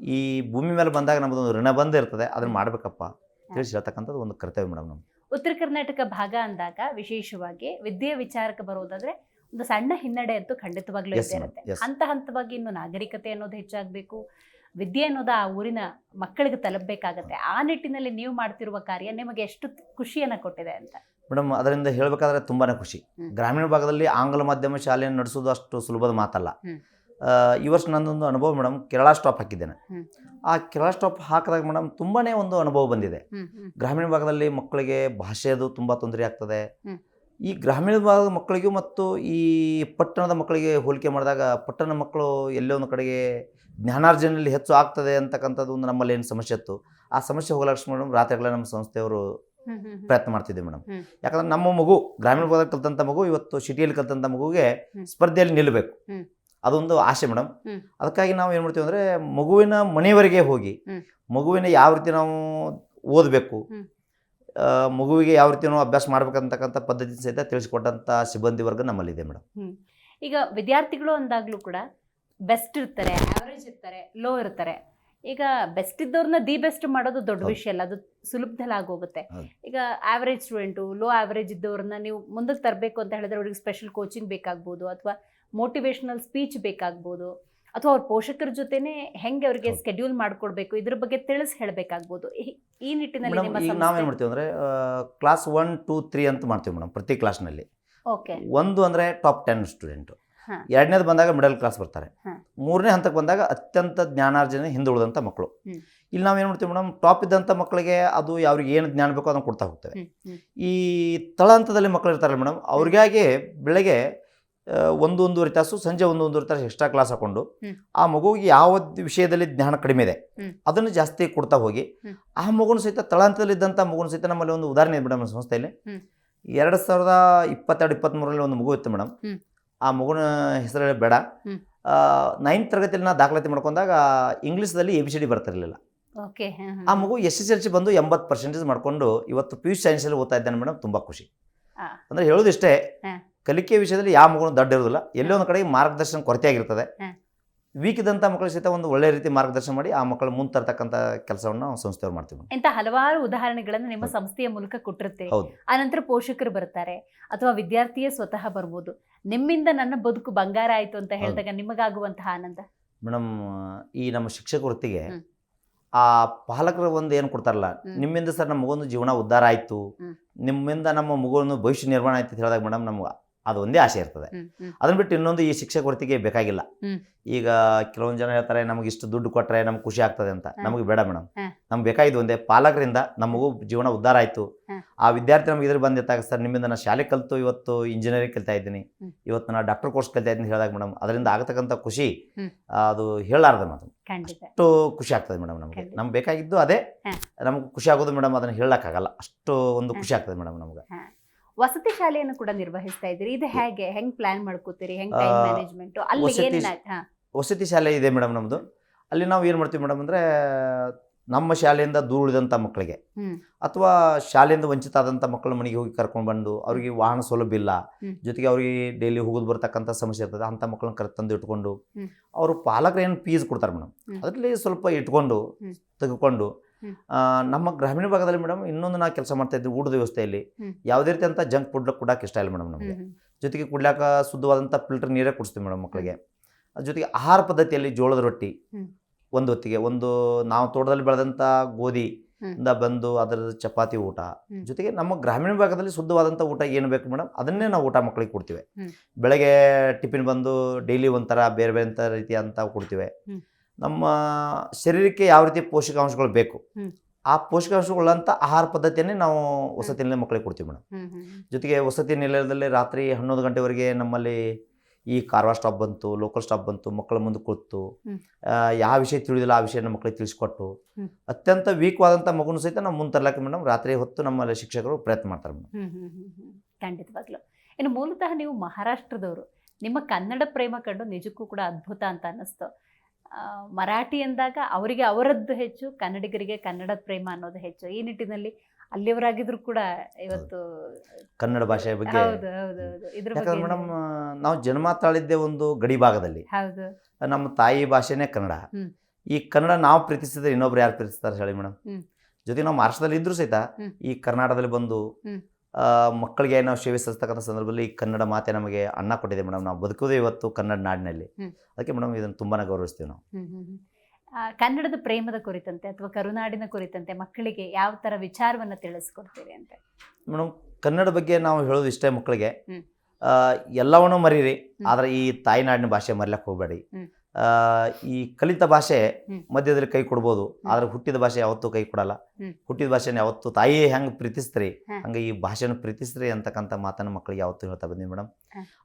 ಈ ಭೂಮಿ ಮೇಲೆ ಬಂದಾಗ ನಮ್ಮದೊಂದು ಋಣ ಬಂದೇ ಇರ್ತದೆ. ಅದನ್ನ ಮಾಡಬೇಕಪ್ಪ ಮಾಡ್ಬೇಕಪ್ಪ ತಿಳಿಸಿ ಹೇಳ್ತಕ್ಕಂಥದ್ದು ಒಂದು ಕರ್ತವ್ಯ ಮೇಡಮ್ ನಮ್ಗೆ ಉತ್ತರ ಕರ್ನಾಟಕ ಭಾಗ ಅಂದಾಗ ವಿಶೇಷವಾಗಿ ವಿದ್ಯೆ ವಿಚಾರಕ್ಕೆ ಬರೋದಾದ್ರೆ ಒಂದು ಸಣ್ಣ ಹಿನ್ನಡೆ ಅಂತೂ ಖಂಡಿತವಾಗ್ಲೂ Yes, ಇದ್ದೇ ma'am. ಇರುತ್ತೆ. Yes. ಹಂತ ಹಂತವಾಗಿ ಇನ್ನು ನಾಗರಿಕತೆ ಅನ್ನೋದು ಹೆಚ್ಚಾಗಬೇಕು. ವಿದ್ಯೆ ಅನ್ನೋದು ಆ ಊರಿನ ಮಕ್ಕಳಿಗೆ ತಲುಪಬೇಕಾಗತ್ತೆ. ಆ ನಿಟ್ಟಿನಲ್ಲಿ ನೀವು ಮಾಡ್ತಿರುವ ಕಾರ್ಯ ನಿಮಗೆ ಎಷ್ಟು ಖುಷಿಯನ್ನು ಕೊಟ್ಟಿದೆ ಅಂತ. ಮೇಡಮ್ ಅದರಿಂದ ಹೇಳಬೇಕಾದ್ರೆ ತುಂಬಾನೇ ಖುಷಿ. ಹ್ಮ್. ಗ್ರಾಮೀಣ ಭಾಗದಲ್ಲಿ ಆಂಗ್ಲ ಮಾಧ್ಯಮ ಶಾಲೆಯನ್ನು ನಡೆಸೋದು ಅಷ್ಟು ಸುಲಭದ ಮಾತಲ್ಲ. ಹ್ಮ್. ಈ ವರ್ಷ ನನ್ನೊಂದು ಅನುಭವ ಮೇಡಮ್ ಕೇರಳ ಸ್ಟಾಪ್ ಹಾಕಿದ್ದೇನೆ. ಆ ಕೇರಳ ಸ್ಟಾಪ್ ಹಾಕಿದಾಗ ಮೇಡಮ್ ತುಂಬಾನೇ ಒಂದು ಅನುಭವ ಬಂದಿದೆ. ಗ್ರಾಮೀಣ ಭಾಗದಲ್ಲಿ ಮಕ್ಕಳಿಗೆ ಭಾಷೆದು ತುಂಬ ತೊಂದರೆ ಆಗ್ತದೆ. ಈ ಗ್ರಾಮೀಣ ಭಾಗದ ಮಕ್ಕಳಿಗೂ ಮತ್ತು ಈ ಪಟ್ಟಣದ ಮಕ್ಕಳಿಗೆ ಹೋಲಿಕೆ ಮಾಡಿದಾಗ ಪಟ್ಟಣ ಮಕ್ಕಳು ಎಲ್ಲೋ ಒಂದು ಕಡೆಗೆ ಜ್ಞಾನಾರ್ಜನೆಯಲ್ಲಿ ಹೆಚ್ಚು ಆಗ್ತದೆ ಅಂತಕ್ಕಂಥದ್ದು ಒಂದು ನಮ್ಮಲ್ಲಿ ಏನು ಸಮಸ್ಯೆ ಇತ್ತು. ಆ ಸಮಸ್ಯೆ ಹೋಗಲಕ್ಷ ಮೇಡಮ್ ರಾತ್ರಿಗಳ ನಮ್ಮ ಸಂಸ್ಥೆಯವರು. ಪ್ರಯತ್ನ ಮಾಡ್ತಿದ್ದೆ ಮೇಡಮ್. ಯಾಕಂದ್ರೆ ನಮ್ಮ ಮಗು ಗ್ರಾಮೀಣ ಭಾಗದಲ್ಲಿ ಕಲ್ತಂಥ ಮಗು ಇವತ್ತು ಸಿಟಿಯಲ್ಲಿ ಕಲ್ತಂಥ ಮಗುಗೆ ಸ್ಪರ್ಧೆಯಲ್ಲಿ ನಿಲ್ಲಬೇಕು. ಅದೊಂದು ಆಸೆ ಮೇಡಮ್. ಅದಕ್ಕಾಗಿ ನಾವು ಏನು ಮಾಡ್ತೀವಿ ಅಂದರೆ ಮಗುವಿನ ಮನೆಯವರೆಗೆ ಹೋಗಿ ಮಗುವಿನ ಯಾವ ರೀತಿ ನಾವು ಓದಬೇಕು ಮಗುವಿಗೆ ಯಾವ ರೀತಿ ನಾವು ಅಭ್ಯಾಸ ಮಾಡ್ಬೇಕಂತಕ್ಕಂಥ ಪದ್ಧತಿ ಸಹಿತ ತಿಳಿಸ್ಕೊಟ್ಟಂಥ ಸಿಬ್ಬಂದಿ ವರ್ಗ ನಮ್ಮಲ್ಲಿದೆ ಮೇಡಮ್. ಈಗ ವಿದ್ಯಾರ್ಥಿಗಳು ಅಂದಾಗಲೂ ಕೂಡ ಬೆಸ್ಟ್ ಇರ್ತಾರೆ ಆವರೇಜ್ ಇರ್ತಾರೆ ಲೋ ಇರ್ತಾರೆ. ಈಗ ಬೆಸ್ಟ್ ಇದ್ದವ್ರನ್ನ ದಿ ಬೆಸ್ಟ್ ಮಾಡೋದು ದೊಡ್ಡ ವಿಷಯ ಅಲ್ಲ ಅದು ಸುಲಭದಲ್ಲಿ ಆಗೋಗುತ್ತೆ. ಈಗ ಆವರೇಜ್ ಸ್ಟೂಡೆಂಟು ಲೋ ಆವರೇಜ್ ಇದ್ದವ್ರನ್ನ ನೀವು ಮುಂದಕ್ಕೆ ತರಬೇಕು ಅಂತ ಹೇಳಿದ್ರೆ ಅವ್ರಿಗೆ ಸ್ಪೆಷಲ್ ಕೋಚಿಂಗ್ ಬೇಕಾಗ್ಬೋದು ಅಥವಾ ಮೋಟಿವೇಶನಲ್ ಸ್ಪೀಚ್ ಬೇಕಾಗ್ಬೋದು ಅಥವಾ ಅವ್ರ ಪೋಷಕರ ಜೊತೆನೆ ಹೆಂಗೆ ಅವ್ರಿಗೆ ಸ್ಕೆಡ್ಯೂಲ್ ಮಾಡ್ಕೊಡ್ಬೇಕು ಇದ್ರ ಬಗ್ಗೆ ತಿಳಿಸ್ ಹೇಳಬೇಕಾಗ್ಬೋದು. ಈ ನಿಟ್ಟಿನಲ್ಲಿ ಈಗ ನಾವೇನು ಮಾಡ್ತೀವಿ ಅಂದರೆ ಕ್ಲಾಸ್ ಒನ್ ಟೂ ತ್ರೀ ಅಂತ ಮಾಡ್ತೀವಿ ಮೇಡಮ್ ಪ್ರತಿ ಕ್ಲಾಸ್ನಲ್ಲಿ ಓಕೆ. ಒಂದು ಅಂದರೆ ಟಾಪ್ ಟೆನ್ ಸ್ಟೂಡೆಂಟು ಎರಡನೇದು ಬಂದಾಗ ಮಿಡಲ್ ಕ್ಲಾಸ್ ಬರ್ತಾರೆ. ಮೂರನೇ ಹಂತಕ್ಕೆ ಬಂದಾಗ ಅತ್ಯಂತ ಜ್ಞಾನಾರ್ಜನೆ ಹಿಂದುಳಿದಂಥ ಮಕ್ಕಳು ಇಲ್ಲಿ ನಾವು ಏನು ಮಾಡ್ತೀವಿ ಮೇಡಮ್ ಟಾಪ್ ಇದ್ದಂಥ ಮಕ್ಕಳಿಗೆ ಅದು ಅವ್ರಿಗೆ ಏನು ಜ್ಞಾನ ಬೇಕೋ ಅದನ್ನು ಕೊಡ್ತಾ ಹೋಗ್ತೇವೆ. ಈ ತಳ ಹಂತದಲ್ಲಿ ಮಕ್ಕಳು ಇರ್ತಾರಲ್ಲ ಮೇಡಮ್ ಅವ್ರಿಗಾಗಿ ಬೆಳಗ್ಗೆ ಒಂದು ಒಂದೂವರೆ ತಾಸು ಸಂಜೆ ಒಂದು ಒಂದೂವರೆ ತಾಸು ಎಕ್ಸ್ಟ್ರಾ ಕ್ಲಾಸ್ ಹಾಕೊಂಡು ಆ ಮಗುವಿಗೆ ಯಾವ ವಿಷಯದಲ್ಲಿ ಜ್ಞಾನ ಕಡಿಮೆ ಇದೆ. ಅದನ್ನು ಜಾಸ್ತಿ ಕೊಡ್ತಾ ಹೋಗಿ ಆ ಮಗುನ ಸಹಿತ ತಳಹಂತದಲ್ಲಿದ್ದಂಥ ಮಗುನ ಸಹಿತ ನಮ್ಮಲ್ಲಿ ಒಂದು ಉದಾಹರಣೆ ಇದೆ ಮೇಡಮ್ ಸಂಸ್ಥೆಯಲ್ಲಿ. ಎರಡು ಸಾವಿರದ ಇಪ್ಪತ್ತೆರಡು ಇಪ್ಪತ್ತ್ಮೂರರಲ್ಲಿ ಒಂದು ಮಗು ಇತ್ತು ಮೇಡಮ್. ಆ ಮಗುನ ಹೆಸರು ಬೇಡ. ನೈನ್ ನೈನ್ತ್ ತರಗತಿಯಲ್ಲಿ ನಾ ದಾಖಲಾತಿ ಮಾಡ್ಕೊಂಡಾಗ ಇಂಗ್ಲೀಷ್ದಲ್ಲಿ ಎ ಬಿ ಸಿ ಡಿ ಬರ್ತಿರಲಿಲ್ಲ. ಓಕೆ ಆ ಮಗು ಎಸ್ ಎಸ್ ಎಲ್ ಸಿ ಬಂದು ಎಂಬತ್ತು ಪರ್ಸೆಂಟೇಜ್ ಮಾಡ್ಕೊಂಡು ಇವತ್ತು ಪಿ ಯು ಸೈನ್ಸಲ್ಲಿ ಓದ್ತಾ ಇದ್ದಾನೆ ಮೇಡಮ್ ತುಂಬ ಖುಷಿ. ಅಂದರೆ ಹೇಳೋದಿಷ್ಟೇ. ಕಲಿಕೆ ವಿಷಯದಲ್ಲಿ ಯಾವ ಮಗುನು ದಡ್ಡ ಇರೋದಿಲ್ಲ. ಎಲ್ಲೋ ಒಂದು ಕಡೆಗೆ ಮಾರ್ಗದರ್ಶನ ಕೊರತೆ ಆಗಿರ್ತದೆ. ವೀಕ್ ಇದ್ದಂಥ ಮಕ್ಕಳ ಸಹಿತ ಒಂದು ಒಳ್ಳೆ ರೀತಿ ಮಾರ್ಗದರ್ಶನ ಮಾಡಿ ಆ ಮಕ್ಕಳು ಮುಂದೆ ತರ್ತಕ್ಕಂಥ ಕೆಲಸವನ್ನು ನಾವು ಸಂಸ್ಥೆಯವ್ರು ಮಾಡ್ತೀವಿ. ಇಂಥ ಹಲವಾರು ಉದಾಹರಣೆಗಳನ್ನು ನಿಮ್ಮ ಸಂಸ್ಥೆಯ ಮೂಲಕ ಕೊಟ್ಟಿರ್ತೀರಿ ಹೌದು. ಆನಂತರ ಪೋಷಕರು ಬರ್ತಾರೆ ಅಥವಾ ವಿದ್ಯಾರ್ಥಿಯೇ ಸ್ವತಃ ಬರ್ಬೋದು. ನಿಮ್ಮಿಂದ ನನ್ನ ಬದುಕು ಬಂಗಾರ ಆಯ್ತು ಅಂತ ಹೇಳಿದಾಗ ನಿಮಗಾಗುವಂತಹ ಆನಂದ? ಮೇಡಮ್ ಈ ನಮ್ಮ ಶಿಕ್ಷಕ ವೃತ್ತಿಗೆ ಆ ಪಾಲಕರು ಒಂದು ಏನು ಕೊಡ್ತಾರಲ್ಲ ನಿಮ್ಮಿಂದ ಸರ್ ನಮ್ಮ ಮಗೊಂದು ಜೀವನ ಉದ್ಧಾರ ಆಯಿತು. ನಿಮ್ಮಿಂದ ನಮ್ಮ ಮಗುವನ್ನು ಭವಿಷ್ಯ ನಿರ್ಮಾಣ ಆಯ್ತು ಅಂತ ಹೇಳಿದಾಗ ಮೇಡಮ್ ನಮ್ಗೆ ಅದು ಒಂದೇ ಆಸೆ ಇರ್ತದೆ. ಅದನ್ನ ಬಿಟ್ಟು ಇನ್ನೊಂದು ಈ ಶಿಕ್ಷಕ ಕೊರತೆಗೆ ಬೇಕಾಗಿಲ್ಲ. ಈಗ ಕೆಲವೊಂದು ಜನ ಹೇಳ್ತಾರೆ ನಮಗೆ ಇಷ್ಟು ದುಡ್ಡು ಕೊಟ್ರೆ ನಮ್ಗೆ ಖುಷಿ ಆಗ್ತದೆ ಅಂತ. ನಮಗೆ ಬೇಡ ಮೇಡಮ್. ನಮ್ಗೆ ಬೇಕಾಗಿದ್ದು ಒಂದೇ ಪಾಲಕರಿಂದ ನಮಗೂ ಜೀವನ ಉದ್ಧಾರ ಆಯ್ತು. ಆ ವಿದ್ಯಾರ್ಥಿ ನಮ್ಗೆ ಇದ್ರ ಬಂದಿತ್ತಾಗ ಸರ್ ನಿಮ್ಮಿಂದ ನಾನು ಶಾಲೆ ಕಲಿತು ಇವತ್ತು ಇಂಜಿನಿಯರಿಂಗ್ ಕಲಿತಾ ಇದ್ದೀನಿ. ಇವತ್ತು ನಾನು ಡಾಕ್ಟರ್ ಕೋರ್ಸ್ ಕಲಿತಾ ಇದ್ದೀನಿ ಹೇಳಿದಾಗ ಮೇಡಮ್ ಅದರಿಂದ ಆಗತಕ್ಕಂಥ ಖುಷಿ ಅದು ಹೇಳಲಾರ್ದ ಮೇಡಮ್. ಅಷ್ಟು ಖುಷಿ ಆಗ್ತದೆ ಮೇಡಮ್ ನಮಗೆ. ನಮ್ಗೆ ಬೇಕಾಗಿದ್ದು ಅದೇ. ನಮ್ಗೆ ಖುಷಿ ಆಗೋದು ಮೇಡಮ್ ಅದನ್ನು ಹೇಳಕ್ಕಾಗಲ್ಲ. ಅಷ್ಟು ಒಂದು ಖುಷಿ ಆಗ್ತದೆ ಮೇಡಮ್ ನಮ್ಗೆ. ವಸತಿ ಶಾಲೆಯನ್ನು ಕೂಡ ನಿರ್ವಹಿಸ್ತಾ ಇದ್ದೀರಿ ಇದು ಹೇಗೆ ಹೆಂಗ್ ಪ್ಲಾನ್ ಮಾಡ್ಕೋತೀರಿ ಹೆಂಗ್ ಟೈಮ್ ಮ್ಯಾನೇಜ್ಮೆಂಟ್ ಅಲ್ಲಿ ವಸತಿ ಏನೇನ ಹಾ ವಸತಿ ಶಾಲೆ ಇದೆ ಮೇಡಮ್ ನಮ್ಮದು ಅಲ್ಲಿ ನಾವು ಏನು ಮಾಡ್ತೀವಿ ಮೇಡಮ್ ಅಂದರೆ ನಮ್ಮ ಶಾಲೆಯಿಂದ ದೂರ ಉಳಿದಂಥ ಮಕ್ಕಳಿಗೆ ಹ್ಮ್. ಅಥವಾ ಶಾಲೆಯಿಂದ ವಂಚಿತ ಆದಂಥ ಮಕ್ಕಳ ಮನೆಗೆ ಹೋಗಿ ಕರ್ಕೊಂಡು ಬಂದು ಅವರಿಗೆ ವಾಹನ ಸೌಲಭ್ಯ ಇಲ್ಲ ಹ್ಮ್. ಜೊತೆಗೆ ಅವರಿಗೆ ಡೈಲಿ ಹೋಗೋದು ಬರ್ತಕ್ಕಂಥ ಸಮಸ್ಯೆ ಇರ್ತದೆ ಅಂಥ ಮಕ್ಕಳನ್ನ ಕರೆ ತಂದು ಇಟ್ಕೊಂಡು ಹ್ಮ್. ಅವರು ಪಾಲಕರು ಏನು ಫೀಸ್ ಕೊಡ್ತಾರೆ ಮೇಡಮ್ ಹ್ಮ್. ಅದರಲ್ಲಿ ಸ್ವಲ್ಪ ಇಟ್ಕೊಂಡು ಹ್ಮ್. ತೆಗೆದುಕೊಂಡು ನಮ್ಮ ಗ್ರಾಮೀಣ ಭಾಗದಲ್ಲಿ ಮೇಡಮ್ ಇನ್ನೊಂದು ನಾವು ಕೆಲಸ ಮಾಡ್ತಾ ಇದ್ವಿ ಊಟದ ವ್ಯವಸ್ಥೆಯಲ್ಲಿ. ಯಾವುದೇ ರೀತಿ ಅಂತ ಜಂಕ್ ಫುಡ್ ಕೊಡಕ್ಕೆ ಇಷ್ಟ ಇಲ್ಲ ಮೇಡಮ್ ನಮಗೆ. ಜೊತೆಗೆ ಕುಡ್ಲಾಕ ಶುದ್ಧವಾದಂಥ ಫಿಲ್ಟರ್ ನೀರೇ ಕುಡಿಸ್ತೀವಿ ಮೇಡಮ್ ಮಕ್ಕಳಿಗೆ. ಜೊತೆಗೆ ಆಹಾರ ಪದ್ಧತಿಯಲ್ಲಿ ಜೋಳದ ರೊಟ್ಟಿ ಒಂದು ಹೊತ್ತಿಗೆ. ಒಂದು ನಾವು ತೋಟದಲ್ಲಿ ಬೆಳೆದಂಥ ಗೋಧಿ. ಇಂದ ಬಂದು ಅದರ ಚಪಾತಿ ಊಟ. ಜೊತೆಗೆ ನಮ್ಮ ಗ್ರಾಮೀಣ ಭಾಗದಲ್ಲಿ ಶುದ್ಧವಾದಂಥ ಊಟ ಏನು ಬೇಕು ಮೇಡಮ್ ಅದನ್ನೇ ನಾವು ಊಟ ಮಕ್ಕಳಿಗೆ ಕೊಡ್ತೀವಿ. ಬೆಳಗ್ಗೆ ಟಿಫಿನ್ ಬಂದು ಡೈಲಿ ಒಂಥರ ಬೇರೆ ಬೇರೆ ರೀತಿ ಅಂತ ಕೊಡ್ತೀವಿ. ನಮ್ಮ ಶರೀರಕ್ಕೆ ಯಾವ ರೀತಿ ಪೋಷಕಾಂಶಗಳು ಬೇಕು ಆ ಪೋಷಕಾಂಶಗಳಂತ ಆಹಾರ ಪದ್ಧತಿಯನ್ನೇ ನಾವು ವಸತಿ ನಿಲಯ ಮಕ್ಕಳಿಗೆ ಕೊಡ್ತೀವಿ ಮೇಡಮ್. ಜೊತೆಗೆ ವಸತಿ ನಿಲಯದಲ್ಲಿ ರಾತ್ರಿ ಹನ್ನೊಂದು ಗಂಟೆವರೆಗೆ ನಮ್ಮಲ್ಲಿ ಈ ಕಾರವಾರ ಸ್ಟಾಪ್ ಬಂತು ಲೋಕಲ್ ಸ್ಟಾಪ್ ಬಂತು ಮಕ್ಕಳ ಮುಂದೆ ಕೂತು ಯಾವ ವಿಷಯ ತಿಳಿದಿಲ್ಲ ಆ ವಿಷಯನ ಮಕ್ಕಳಿಗೆ ತಿಳಿಸ್ಕೊಟ್ಟು ಅತ್ಯಂತ ವೀಕ್ ಮಗುನೂ ಸಹಿತ ನಾವು ಮುಂದೆ ತರಲಕ್ಕೆ ಮೇಡಮ್ ರಾತ್ರಿ ಹೊತ್ತು ನಮ್ಮಲ್ಲಿ ಶಿಕ್ಷಕರು ಪ್ರಯತ್ನ ಮಾಡ್ತಾರೆ ಮೇಡಮ್. ಖಂಡಿತವಾಗ್ಲು. ಇನ್ನು ಮೂಲತಃ ನೀವು ಮಹಾರಾಷ್ಟ್ರದವರು ನಿಮ್ಮ ಕನ್ನಡ ಪ್ರೇಮ ಕಂಡು ನಿಜಕ್ಕೂ ಕೂಡ ಅದ್ಭುತ ಅಂತ ಅನ್ನಿಸ್ತು. ಮರಾಠಿ ಎಂದಾಗ ಅವರಿಗೆ ಅವರದ್ದು ಹೆಚ್ಚು ಕನ್ನಡಿಗರಿಗೆ ಕನ್ನಡ ಪ್ರೇಮ ಅನ್ನೋದು ಹೆಚ್ಚು. ಈ ನಿಟ್ಟಿನಲ್ಲಿ ಅಲ್ಲಿಯವರಾಗಿದ್ರು ಕೂಡ ಇವತ್ತು ಕನ್ನಡ ಭಾಷೆಯ ಬಗ್ಗೆ ಯಾಕಂದ್ರೆ ಮೇಡಮ್ ನಾವು ಜನ್ಮ ತಾಳಿದ್ದೆ ಒಂದು ಗಡಿ ಭಾಗದಲ್ಲಿ. ನಮ್ಮ ತಾಯಿ ಭಾಷೆನೇ ಕನ್ನಡ. ಈ ಕನ್ನಡ ನಾವು ಪ್ರೀತಿಸಿದ್ರೆ ಇನ್ನೊಬ್ರು ಯಾರು ಪ್ರೀತಿಸ್ತಾರೆ ಹೇಳಿ ಮೇಡಮ್. ಜೊತೆಗೆ ನಾವು ಮಹಾರಾಷ್ಟ್ರದಲ್ಲಿ ಇದ್ರು ಸಹಿತ ಈ ಕರ್ನಾಟಕದಲ್ಲಿ ಬಂದು ಮಕ್ಕಳಿಗೆ ನಾವು ಸೇವೆ ಸಲ್ಲಿಸ್ತಕ್ಕಂಥ ಸಂದರ್ಭದಲ್ಲಿ ಕನ್ನಡ ಮಾತೆ ನಮಗೆ ಅನ್ನ ಕೊಟ್ಟಿದೆ ಮೇಡಮ್. ನಾವು ಬದುಕೋದೇ ಇವತ್ತು ಕನ್ನಡ ನಾಡಿನಲ್ಲಿ. ಅದಕ್ಕೆ ಮೇಡಮ್ ಇದನ್ನು ತುಂಬಾ ಗೌರವಿಸ್ತೀವಿ ನಾವು. ಕನ್ನಡದ ಪ್ರೇಮದ ಕುರಿತಂತೆ ಅಥವಾ ಕರುನಾಡಿನ ಕುರಿತಂತೆ ಮಕ್ಕಳಿಗೆ ಯಾವ ಥರ ವಿಚಾರವನ್ನು ತಿಳಿಸ್ಕೊಡ್ತೀರಿ ಅಂತ? ಮೇಡಮ್ ಕನ್ನಡ ಬಗ್ಗೆ ನಾವು ಹೇಳೋದು ಇಷ್ಟೇ ಮಕ್ಕಳಿಗೆ. ಎಲ್ಲವನ್ನೂ ಮರೀರಿ. ಆದರೆ ಈ ತಾಯಿನಾಡಿನ ಭಾಷೆ ಮರಿಲಕ್ಕೆ ಹೋಗಬೇಡಿ. ಈ ಕಲಿತ ಭಾಷೆ ಮಧ್ಯದಲ್ಲಿ ಕೈ ಕೊಡ್ಬೋದು ಆದ್ರೆ ಹುಟ್ಟಿದ ಭಾಷೆ ಯಾವತ್ತೂ ಕೈ ಕೊಡಲ್ಲ. ಹುಟ್ಟಿದ ಭಾಷೆನ ಯಾವತ್ತೂ ತಾಯಿ ಹೆಂಗ್ ಪ್ರೀತಿಸ್ತ್ರಿ ಹಂಗ ಈ ಭಾಷೆನ ಪ್ರೀತಿಸ್ರಿ ಅಂತಕ್ಕಂಥ ಮಾತನ್ನು ಮಕ್ಕಳಿಗೆ ಯಾವತ್ತೂ ಹೇಳ್ತಾ ಬಂದೀವಿ ಮೇಡಮ್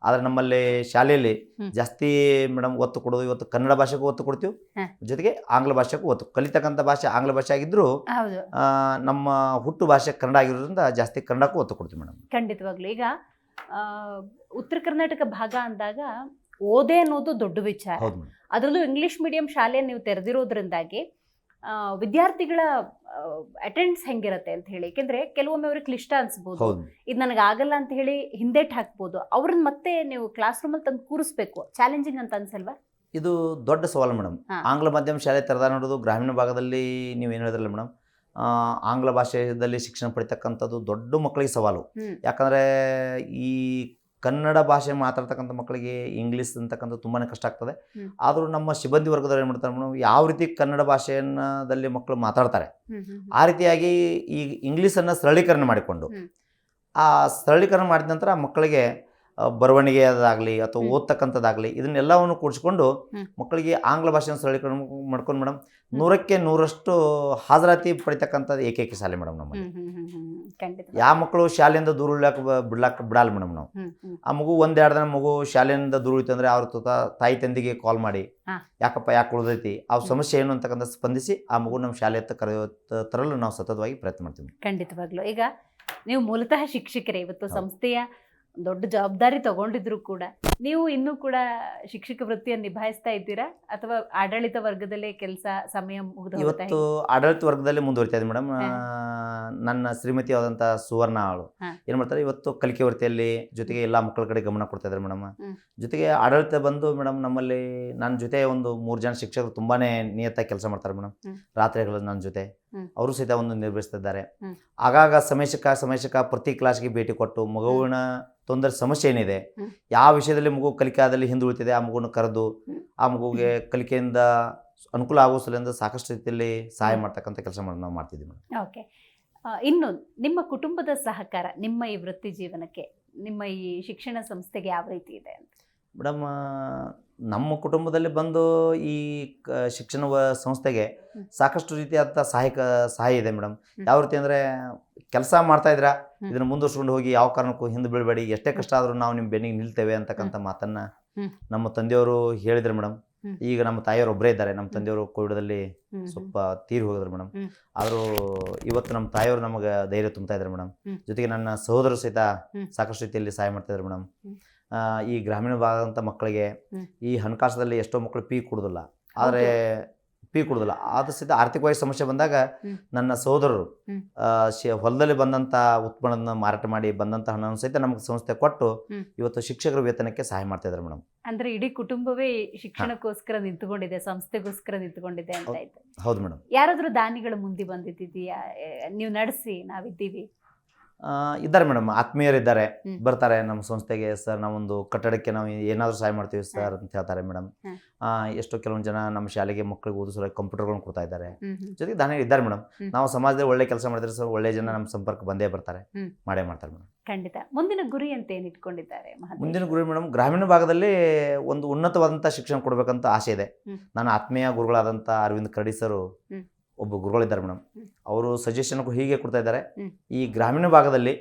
ಆದ್ರೆ ನಮ್ಮಲ್ಲಿ ಶಾಲೆಯಲ್ಲಿ ಜಾಸ್ತಿ ಮೇಡಮ್ ಒತ್ತು ಕೊಡೋದು ಇವತ್ತು ಕನ್ನಡ ಭಾಷೆಗೂ ಒತ್ತು ಕೊಡ್ತೀವಿ ಜೊತೆಗೆ ಆಂಗ್ಲ ಭಾಷೆಗೂ ಒತ್ತು. ಕಲಿತಕ್ಕಂಥ ಭಾಷೆ ಆಂಗ್ಲ ಭಾಷೆ ಆಗಿದ್ರು ನಮ್ಮ ಹುಟ್ಟು ಭಾಷೆ ಕನ್ನಡ ಆಗಿರೋದ್ರಿಂದ ಜಾಸ್ತಿ ಕನ್ನಡಕ್ಕೂ ಒತ್ತು ಕೊಡ್ತೀವಿ ಮೇಡಮ್ ಖಂಡಿತವಾಗ್ಲು. ಈಗ ಉತ್ತರ ಕರ್ನಾಟಕ ಭಾಗ ಅಂದಾಗ ಓದೇ ಅನ್ನೋದು ದೊಡ್ಡ ವಿಚಾರ. ಅದರಲ್ಲೂ ಇಂಗ್ಲಿಷ್ ಮೀಡಿಯಂ ಶಾಲೆ ನೀವು ತೆರೆದಿರೋದ್ರಿಂದಾಗಿ ವಿದ್ಯಾರ್ಥಿಗಳ ಅಟೆಂಡ್ಸ್ ಹೆಂಗಿರತ್ತೆ ಅಂತ ಹೇಳಿ. ಯಾಕೆಂದ್ರೆ ಕೆಲವೊಮ್ಮೆ ಅವ್ರಿಗೆ ಕ್ಲಿಷ್ಟ ಅನ್ಸ್ಬೋದು. ಇದು ನನಗೆ ಆಗಲ್ಲ ಅಂತ ಹೇಳಿ ಹಿಂದೆಟ್ ಹಾಕ್ಬೋದು. ಅವ್ರನ್ನ ಮತ್ತೆ ನೀವು ಕ್ಲಾಸ್ ರೂಮಲ್ಲಿ ತಂದು ಕೂರಿಸ್ಬೇಕು. ಚಾಲೆಂಜಿಂಗ್ ಅಂತ ಅನ್ಸಲ್ವಾ? ಇದು ದೊಡ್ಡ ಸವಾಲು ಮೇಡಮ್ ಆಂಗ್ಲ ಮಾಧ್ಯಮ ಶಾಲೆ ತೆರೆದ ನೋಡೋದು ಗ್ರಾಮೀಣ ಭಾಗದಲ್ಲಿ ನೀವು ಏನು ಹೇಳಿದ್ರಲ್ಲ ಮೇಡಮ್ ಆಂಗ್ಲ ಭಾಷೆಯಲ್ಲಿ ಶಿಕ್ಷಣ ಪಡಿತಕ್ಕಂಥದ್ದು ದೊಡ್ಡ ಮಕ್ಕಳಿಗೆ ಸವಾಲು. ಯಾಕಂದರೆ ಈ ಕನ್ನಡ ಭಾಷೆ ಮಾತಾಡ್ತಕ್ಕಂಥ ಮಕ್ಕಳಿಗೆ ಇಂಗ್ಲೀಷ್ ಅಂತಕ್ಕಂಥ ತುಂಬಾ ಕಷ್ಟ ಆಗ್ತದೆ. ಆದರೂ ನಮ್ಮ ಸಿಬ್ಬಂದಿ ವರ್ಗದವ್ರು ಏನು ಮಾಡ್ತಾರೆ ಮೇಡಮ್ ಯಾವ ರೀತಿ ಕನ್ನಡ ಭಾಷೆಯನ್ನದಲ್ಲಿ ಮಕ್ಕಳು ಮಾತಾಡ್ತಾರೆ? ಆ ರೀತಿಯಾಗಿ ಈ ಇಂಗ್ಲೀಷನ್ನು ಸರಳೀಕರಣ ಮಾಡಿಕೊಂಡು ಆ ಸರಳೀಕರಣ ಮಾಡಿದ ನಂತರ ಮಕ್ಕಳಿಗೆ ಬರವಣಿಗೆ ಅದಾಗಲಿ ಅಥವಾ. ಓದ್ತಕ್ಕಂಥದ್ದಾಗಲಿ ಇದನ್ನೆಲ್ಲವನ್ನು ಕೂಡಿಸ್ಕೊಂಡು. ಮಕ್ಕಳಿಗೆ ಆಂಗ್ಲ ಭಾಷೆಯನ್ನು ಸರಳೀಕರಣ ಮಾಡ್ಕೊಂಡು ಮೇಡಮ್ ನೂರಕ್ಕೆ ನೂರಷ್ಟು ಹಾಜರಾತಿ ಪಡಿತಕ್ಕಂಥದ್ದು ಏಕೈಕ ಶಾಲೆ ಮೇಡಮ್ ನಮ್ಮಲ್ಲಿ. ಯಾವ ಮಕ್ಕಳು ಶಾಲೆಯಿಂದ ದೂರ ಉಳ್ಯಾಕ ಬಿಡ್ಲಾಕ ಬಿಡಲ್ಲ ಮೇಡಮ್ ನಾವು. ಆ ಮಗು ಒಂದೆರಡು ದಿನ ಮಗು ಶಾಲೆಯಿಂದ ದೂರ ಉಳಿತು ಅಂದರೆ ಅವ್ರ ತುತ ತಾಯಿ ತಂದಿಗೆ ಕಾಲ್ ಮಾಡಿ. ಯಾಕಪ್ಪ ಯಾಕೆ ಉಳಿದೈತಿ? ಆ ಸಮಸ್ಯೆ ಏನು? ಅಂತಕ್ಕಂಥ ಸ್ಪಂದಿಸಿ ಆ ಮಗು ನಮ್ಮ ಶಾಲೆ ಹತ್ತ ಕರೆಯೋ ತರಲು ನಾವು ಸತತವಾಗಿ ಪ್ರಯತ್ನ ಮಾಡ್ತೀವಿ ಖಂಡಿತವಾಗ್ಲು. ಈಗ ನೀವು ಮೂಲತಃ ಶಿಕ್ಷಕರೇ ಇವತ್ತು ಸಂಸ್ಥೆಯ ದೊಡ್ಡ ಜವಾಬ್ದಾರಿ ತಗೊಂಡಿದ್ರು ಕೂಡ. ನೀವು ಇನ್ನೂ ಕೂಡ ಶಿಕ್ಷಕ ವೃತ್ತಿಯನ್ನು ನಿಭಾಯಿಸ್ತಾ ಇದ್ದೀರಾ? ಅಥವಾ ಆಡಳಿತ ವರ್ಗದಲ್ಲೇ ಕೆಲಸ ಸಮಯ ಮುಗಿದು ಇವತ್ತು ಆಡಳಿತ ವರ್ಗದಲ್ಲಿ ಮುಂದುವರಿತಾ ಇದೆ ಮೇಡಮ್. ನನ್ನ ಶ್ರೀಮತಿ ಆದಂತಹ ಸುವರ್ಣ ಅವಳು. ಏನ್ ಮಾಡ್ತಾರೆ ಇವತ್ತು ಕಲಿಕೆ ವೃತ್ತಿಯಲ್ಲಿ ಜೊತೆಗೆ ಎಲ್ಲಾ ಮಕ್ಕಳ ಕಡೆ ಗಮನ ಕೊಡ್ತಾ ಇದ್ದಾರೆ ಮೇಡಮ್. ಜೊತೆಗೆ ಆಡಳಿತ ಬಂದು ಮೇಡಮ್ ನಮ್ಮಲ್ಲಿ ನನ್ನ ಜೊತೆ ಒಂದು ಮೂರು ಜನ ಶಿಕ್ಷಕರು ತುಂಬಾನೇ ನಿಯತ್ತಾಗಿ ಕೆಲಸ ಮಾಡ್ತಾರೆ ಮೇಡಮ್. ರಾತ್ರಿಗಳು ನನ್ನ ಜೊತೆ. ಅವರು ಸಹಿತ ಒಂದು ನಿರ್ವಹಿಸ್ತಿದ್ದಾರೆ. ಆಗಾಗ ಸಮೇಶಕ ಸಮೇಶಕ ಪ್ರತಿ ಕ್ಲಾಸ್ಗೆ ಭೇಟಿ ಕೊಟ್ಟು ಮಗುವಿನ ತೊಂದರೆ ಸಮಸ್ಯೆ ಏನಿದೆ ಯಾವ ವಿಷಯದಲ್ಲಿ ಮಗು ಕಲಿಕಾದಲ್ಲಿ ಹಿಂದುಳಿತಿದೆ ಆ ಮಗುನ ಕರೆದು ಆ ಮಗುಗೆ ಕಲಿಕೆಯಿಂದ ಅನುಕೂಲ ಆಗೋ ಸಲಿಂದ ಸಾಕಷ್ಟು ರೀತಿಯಲ್ಲಿ ಸಹಾಯ. ಮಾಡ್ತಕ್ಕಂಥ ಕೆಲಸ ಮಾಡಿ ನಾವು ಮಾಡ್ತಿದ್ದೀವಿ ಮೇಡಮ್. ಓಕೆ. ಇನ್ನು ನಿಮ್ಮ ಕುಟುಂಬದ ಸಹಕಾರ ನಿಮ್ಮ ಈ ವೃತ್ತಿ ಜೀವನಕ್ಕೆ ನಿಮ್ಮ ಈ ಶಿಕ್ಷಣ ಸಂಸ್ಥೆಗೆ ಯಾವ ರೀತಿ ಇದೆ ಅಂತ? ಮೇಡಮ್ ನಮ್ಮ ಕುಟುಂಬದಲ್ಲಿ ಬಂದು ಈ ಶಿಕ್ಷಣ ಸಂಸ್ಥೆಗೆ ಸಾಕಷ್ಟು ರೀತಿಯಾದಂಥ ಸಹಾಯಕ ಸಹಾಯ ಇದೆ ಮೇಡಮ್. ಯಾವ ರೀತಿ ಅಂದರೆ ಕೆಲಸ ಮಾಡ್ತಾ ಇದ್ರ ಇದನ್ನ ಮುಂದುವರ್ಸ್ಕೊಂಡು ಹೋಗಿ ಯಾವ ಕಾರಣಕ್ಕೂ ಹಿಂದೆ ಬೀಳ್ಬೇಡಿ. ಎಷ್ಟೇ ಕಷ್ಟ ಆದ್ರೂ ನಾವು ನಿಮ್ಮ ಬೆನ್ನಿಗೆ ನಿಲ್ತೇವೆ ಅಂತಕ್ಕಂಥ ಮಾತನ್ನ ನಮ್ಮ ತಂದೆಯವರು ಹೇಳಿದ್ರು ಮೇಡಮ್ ಈಗ ನಮ್ಮ ತಾಯಿಯವರು ಒಬ್ಬರೇ ಇದ್ದಾರೆ. ನಮ್ಮ ತಂದೆಯವರು ಕೋವಿಡದಲ್ಲಿ. ಸ್ವಲ್ಪ ತೀರಿ ಹೋಗಿದ್ರು ಮೇಡಮ್. ಆದರೂ ಇವತ್ತು ನಮ್ಮ ತಾಯಿಯವರು ನಮಗೆ ಧೈರ್ಯ ತುಂಬ್ತಾ ಇದ್ದಾರೆ ಮೇಡಮ್ ಜೊತೆಗೆ ನನ್ನ ಸಹೋದರರು ಸಹಿತ ಸಾಕಷ್ಟು ರೀತಿಯಲ್ಲಿ ಸಹಾಯ ಮಾಡ್ತಾ ಇದ್ದಾರೆ ಮೇಡಮ್ ಈ ಗ್ರಾಮೀಣ ಭಾಗದಂಥ ಮಕ್ಕಳಿಗೆ ಈ ಹಣಕಾಸದಲ್ಲಿ ಎಷ್ಟೋ ಮಕ್ಕಳು ಪೀ ಕೊಡೋದಿಲ್ಲ ಆದರೆ ಪೀ ಕೊಡೋದಿಲ್ಲ. ಆದ ಸಹಿತ ಆರ್ಥಿಕವಾಗಿ ಸಮಸ್ಯೆ ಬಂದಾಗ ನನ್ನ ಸಹೋದರರು ಹೊಲದಲ್ಲಿ ಬಂದಂಥ ಉತ್ಪನ್ನವನ್ನು ಮಾರಾಟ ಮಾಡಿ ಬಂದಂಥ ಹಣವನ್ನು ಸಹಿತ ನಮಗೆ ಸಂಸ್ಥೆ ಕೊಟ್ಟು ಇವತ್ತು ಶಿಕ್ಷಕರ ವೇತನಕ್ಕೆ ಸಹಾಯ ಮಾಡ್ತಾ ಇದ್ದಾರೆ ಮೇಡಮ್. ಅಂದ್ರೆ ಇಡೀ ಕುಟುಂಬವೇ ಶಿಕ್ಷಣಕ್ಕೋಸ್ಕರ ನಿಂತುಕೊಂಡಿದೆ ಸಂಸ್ಥೆಗೋಸ್ಕರ ನಿಂತುಕೊಂಡಿದೆ ಅಂತ ಹೌದು. ಆಯ್ತು. ಹೌದು ಮೇಡಮ್. ಯಾರಾದ್ರೂ ದಾನಿಗಳು ಮುಂದೆ ಬಂದಿದ್ದೀಯಾ? ನೀವು ನಡೆಸಿ ನಾವಿದ್ದೀವಿ. ಇದ್ದಾರೆ ಮೇಡಮ್ ಆತ್ಮೀಯರಿದ್ದಾರೆ ಇದ್ದಾರೆ. ಬರ್ತಾರೆ ನಮ್ಮ ಸಂಸ್ಥೆಗೆ ಸರ್ ನಾವೊಂದು ಕಟ್ಟಡಕ್ಕೆ ನಾವು ಏನಾದರೂ ಸಹಾಯ ಮಾಡ್ತೀವಿ ಸರ್ ಅಂತ ಹೇಳ್ತಾರೆ ಮೇಡಮ್. ಎಷ್ಟೋ ಕೆಲವೊಂದು ಜನ ನಮ್ಮ ಶಾಲೆಗೆ ಮಕ್ಕಳಿಗೆ ಓದಿಸೋ ಕಂಪ್ಯೂಟರ್ಗಳನ್ನ ಕೊಡ್ತಾ ಇದ್ದಾರೆ. ಜೊತೆಗೆ ದಾನ ಇದ್ದಾರೆ ಮೇಡಮ್. ನಾವು ಸಮಾಜದಲ್ಲಿ ಒಳ್ಳೆ ಕೆಲಸ ಮಾಡಿದ್ರೆ ಸರ್ ಒಳ್ಳೆ ಜನ ನಮ್ಮ ಸಂಪರ್ಕ ಬಂದೇ ಬರ್ತಾರೆ. ಮಾಡೇ ಮಾಡ್ತಾರೆ ಮೇಡಮ್. ಖಂಡಿತ. ಮುಂದಿನ ಗುರಿ ಅಂತ ಏನು ಇಟ್ಕೊಂಡಿದ್ದಾರೆ ಮುಂದಿನ ಗುರಿ ಮೇಡಮ್ ಗ್ರಾಮೀಣ ಭಾಗದಲ್ಲಿ ಒಂದು ಉನ್ನತವಾದಂಥ ಶಿಕ್ಷಣ ಕೊಡಬೇಕಂತ ಆಸೆ ಇದೆ. ನಾನು ನನ್ನ ಆತ್ಮೀಯ ಗುರುಗಳಾದಂಥ ಅರವಿಂದ್ ಕರಡಿ ಸರು. ಒಬ್ಬ ಗುರುಗಳಿದ್ದಾರೆ ಮೇಡಮ್. ಅವರು ಸಜೆಷನ್ ಹೀಗೆ ಕೊಡ್ತಾ ಇದ್ದಾರೆ. ಈ ಗ್ರಾಮೀಣ ಭಾಗದಲ್ಲಿ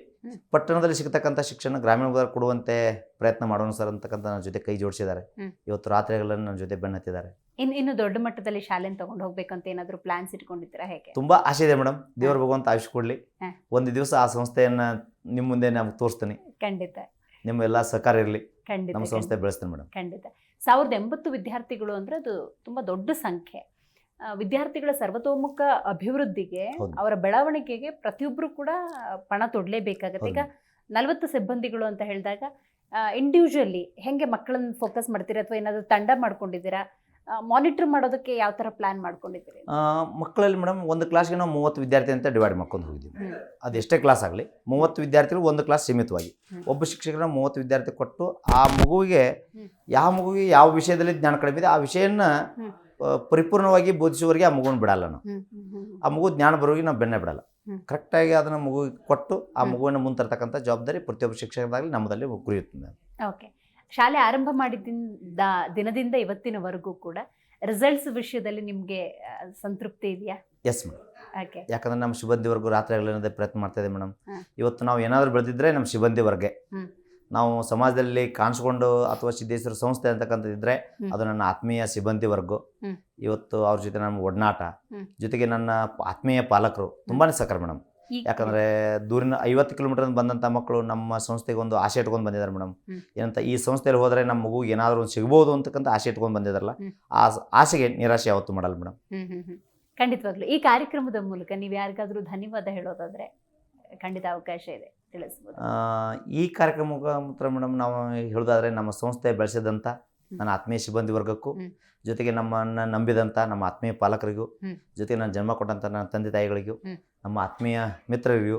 ಪಟ್ಟಣದಲ್ಲಿ ಸಿಗತಕ್ಕಂಥ ಶಿಕ್ಷಣ ಗ್ರಾಮೀಣ ಭಾಗದಲ್ಲಿ ಕೊಡುವಂತೆ ಪ್ರಯತ್ನ ಮಾಡೋಣ ಸರ್ ಅಂತಕ್ಕಂಥ ನನ್ನ ಜೊತೆ ಕೈ ಜೋಡಿಸಿದ್ದಾರೆ. ಇವತ್ತು ರಾತ್ರಿಗಳನ್ನು ನನ್ನ ಜೊತೆ ಬೆನ್ನತ್ತಿದ್ದಾರೆ. ಇನ್ನು ಇನ್ನು ದೊಡ್ಡ ಮಟ್ಟದಲ್ಲಿ ಶಾಲೆನ ತಗೊಂಡು ಹೋಗ್ಬೇಕಂತ ಏನಾದರೂ ಪ್ಲಾನ್ಸ್ ಇಟ್ಕೊಂಡಿದ್ದೀರಾ ಹೇಗೆ? ತುಂಬಾ ಆಸೆ ಇದೆ ಮೇಡಮ್. ದೇವರ ಭಗವಂತ ಆಯುಷ್ ಕೊಡ್ಲಿ. ಒಂದು ದಿವಸ ಆ ಸಂಸ್ಥೆಯನ್ನ ನಿಮ್ಮ ಮುಂದೆ ನಮ್ಗೆ ತೋರಿಸ್ತೀನಿ. ಖಂಡಿತ. ನಿಮ್ಮ ಎಲ್ಲ ಸಹಕಾರ ಇರಲಿ. ಖಂಡಿತ ನಮ್ಮ ಸಂಸ್ಥೆ ಬೆಳೆಸ್ತೀನಿ ಮೇಡಮ್. ಖಂಡಿತ. ಸಾವಿರದ ಎಂಬತ್ತು ವಿದ್ಯಾರ್ಥಿಗಳು ಅಂದ್ರೆ ಅದು ತುಂಬಾ ದೊಡ್ಡ ಸಂಖ್ಯೆ. ವಿದ್ಯಾರ್ಥಿಗಳ ಸರ್ವತೋಮುಖ ಅಭಿವೃದ್ಧಿಗೆ ಅವರ ಬೆಳವಣಿಗೆಗೆ ಪ್ರತಿಯೊಬ್ಬರು ಕೂಡ ಪಣ ತೊಡಲೇಬೇಕಾಗತ್ತೆ. ಈಗ ನಲವತ್ತು ಸಿಬ್ಬಂದಿಗಳು ಅಂತ ಹೇಳಿದಾಗ ಇಂಡಿವಿಜುವಲಿ ಹೆಂಗೆ ಮಕ್ಕಳನ್ನ ಫೋಕಸ್ ಮಾಡ್ತೀರಾ ಅಥವಾ ಏನಾದರೂ ತಂಡ ಮಾಡ್ಕೊಂಡಿದ್ದೀರಾ? ಮಾನಿಟರ್ ಮಾಡೋದಕ್ಕೆ ಯಾವ ತರ ಪ್ಲಾನ್ ಮಾಡ್ಕೊಂಡಿದ್ದೀರಿ? ಮಕ್ಕಳಲ್ಲಿ ಮೇಡಮ್ ಒಂದು ಕ್ಲಾಸ್ಗೆ ನಾವು ಮೂವತ್ತು ವಿದ್ಯಾರ್ಥಿ ಅಂತ ಡಿವೈಡ್ ಮಾಡ್ಕೊಂಡು ಹೋಗಿದ್ದೀವಿ. ಅದು ಎಷ್ಟೇ ಕ್ಲಾಸ್ ಆಗಲಿ ಮೂವತ್ತು ವಿದ್ಯಾರ್ಥಿಗಳು ಒಂದು ಕ್ಲಾಸ್ ಸೀಮಿತವಾಗಿ. ಒಬ್ಬ ಶಿಕ್ಷಕರ ಮೂವತ್ತು ವಿದ್ಯಾರ್ಥಿ ಕೊಟ್ಟು ಆ ಮಗುವಿಗೆ ಯಾವ ಮಗುವಿಗೆ ಯಾವ ವಿಷಯದಲ್ಲಿ ಜ್ಞಾನ ಕಡಿಮೆ ಇದೆ ಆ ವಿಷಯನ ಪರಿಪೂರ್ಣವಾಗಿ ಬೋಧಿಸುವವರಿಗೆ ಆ ಮಗುವನ್ನು ಬಿಡಲ್ಲ ನಾವು. ಆ ಮಗು ಜ್ಞಾನ ಬರೋರಿಗೆ ನಾವು ಬೆನ್ನೆ ಬಿಡಲ್ಲ. ಕರೆಕ್ಟಾಗಿ ಅದನ್ನು ಮಗುವಿಗೆ ಕೊಟ್ಟು ಆ ಮಗುವನ್ನು ಮಗುವಿನ ಮುಂದೆ ತರ್ತಕ್ಕಂಥ ಜವಾಬ್ದಾರಿ ಪ್ರತಿಯೊಬ್ಬ ಶಿಕ್ಷಕರಾಗಲಿ ನಮ್ಮದಲ್ಲಿ ಕುರಿಯುತ್ತದೆ ಓಕೆ ಶಾಲೆ ಆರಂಭ ಮಾಡಿದಿಂದ ದಿನದಿಂದ ಇವತ್ತಿನವರೆಗೂ ಕೂಡ ರಿಸಲ್ಟ್ಸ್ ವಿಷಯದಲ್ಲಿ ನಿಮಗೆ ಸಂತೃಪ್ತಿ ಇದೆಯಾ? ಎಸ್ ಮೇಡಮ್ ಓಕೆ ಯಾಕಂದ್ರೆ ನಮ್ಮ ಸಿಬ್ಬಂದಿವರೆಗೂ ರಾತ್ರಿ ಪ್ರಯತ್ನ ಮಾಡ್ತಾ ಇದೆ ಮೇಡಮ್. ಇವತ್ತು ನಾವು ಏನಾದರೂ ಬೆಳೆದಿದ್ರೆ ನಮ್ಮ ಸಿಬ್ಬಂದಿ ವರ್ಗೆ ಹ್ಮ್. ನಾವು ಸಮಾಜದಲ್ಲಿ ಕಾಣಿಸ್ಕೊಂಡು ಅಥವಾ ಸಿದ್ದೇಶ್ವರ ಸಂಸ್ಥೆ ಅಂತಕ್ಕಂಥದ್ದಿದ್ರೆ. ಅದು ನನ್ನ ಆತ್ಮೀಯ ಸಿಬ್ಬಂದಿ ವರ್ಗು. ಇವತ್ತು ಅವ್ರ ಜೊತೆ ನಮ್ಮ ಒಡನಾಟ ಜೊತೆಗೆ ನನ್ನ ಆತ್ಮೀಯ ಪಾಲಕರು ತುಂಬಾನೇ ಸಕರ್ ಮೇಡಮ್. ಯಾಕಂದ್ರೆ ದೂರಿನ ಐವತ್ತು ಕಿಲೋಮೀಟರ್ ಬಂದಂತ ಮಕ್ಕಳು ನಮ್ಮ ಸಂಸ್ಥೆಗೆ ಒಂದು ಆಸೆ ಇಟ್ಕೊಂಡು ಬಂದಿದ್ದಾರೆ ಮೇಡಮ್. ಏನಂತ ಈ ಸಂಸ್ಥೆಯಲ್ಲಿ ಹೋದ್ರೆ ನಮ್ಮ ಮಗು ಏನಾದರೂ ಒಂದು ಸಿಗ್ಬೋದು ಅಂತಕ್ಕಂಥ ಆಸೆ ಇಟ್ಕೊಂಡು ಬಂದಿದಾರಲ್ಲ ಆ ಆಸೆಗೆ ನಿರಾಶೆ ಯಾವತ್ತು ಮಾಡಲ್ಲ ಮೇಡಮ್. ಖಂಡಿತವಾಗ್ಲು. ಈ ಕಾರ್ಯಕ್ರಮದ ಮೂಲಕ ನೀವು ಯಾರಿಗಾದ್ರೂ ಧನ್ಯವಾದ ಹೇಳೋದಾದ್ರೆ ಖಂಡಿತ ಅವಕಾಶ ಇದೆ. ಈ ಕಾರ್ಯಕ್ರಮ ಮುಖಾಂತರ ಮೇಡಮ್ ನಾವು ಹೇಳೋದಾದ್ರೆ ನಮ್ಮ ಸಂಸ್ಥೆ ಬೆಳೆಸಿದಂಥ ನನ್ನ ಆತ್ಮೀಯ ಸಿಬ್ಬಂದಿ ವರ್ಗಕ್ಕೂ ಜೊತೆಗೆ ನಮ್ಮನ್ನು ನಂಬಿದಂಥ ನಮ್ಮ ಆತ್ಮೀಯ ಪಾಲಕರಿಗೂ ಜೊತೆಗೆ ನಾನು ಜನ್ಮ ಕೊಟ್ಟಂಥ ನನ್ನ ತಂದೆ ತಾಯಿಗಳಿಗೂ ನಮ್ಮ ಆತ್ಮೀಯ ಮಿತ್ರರಿಗೂ.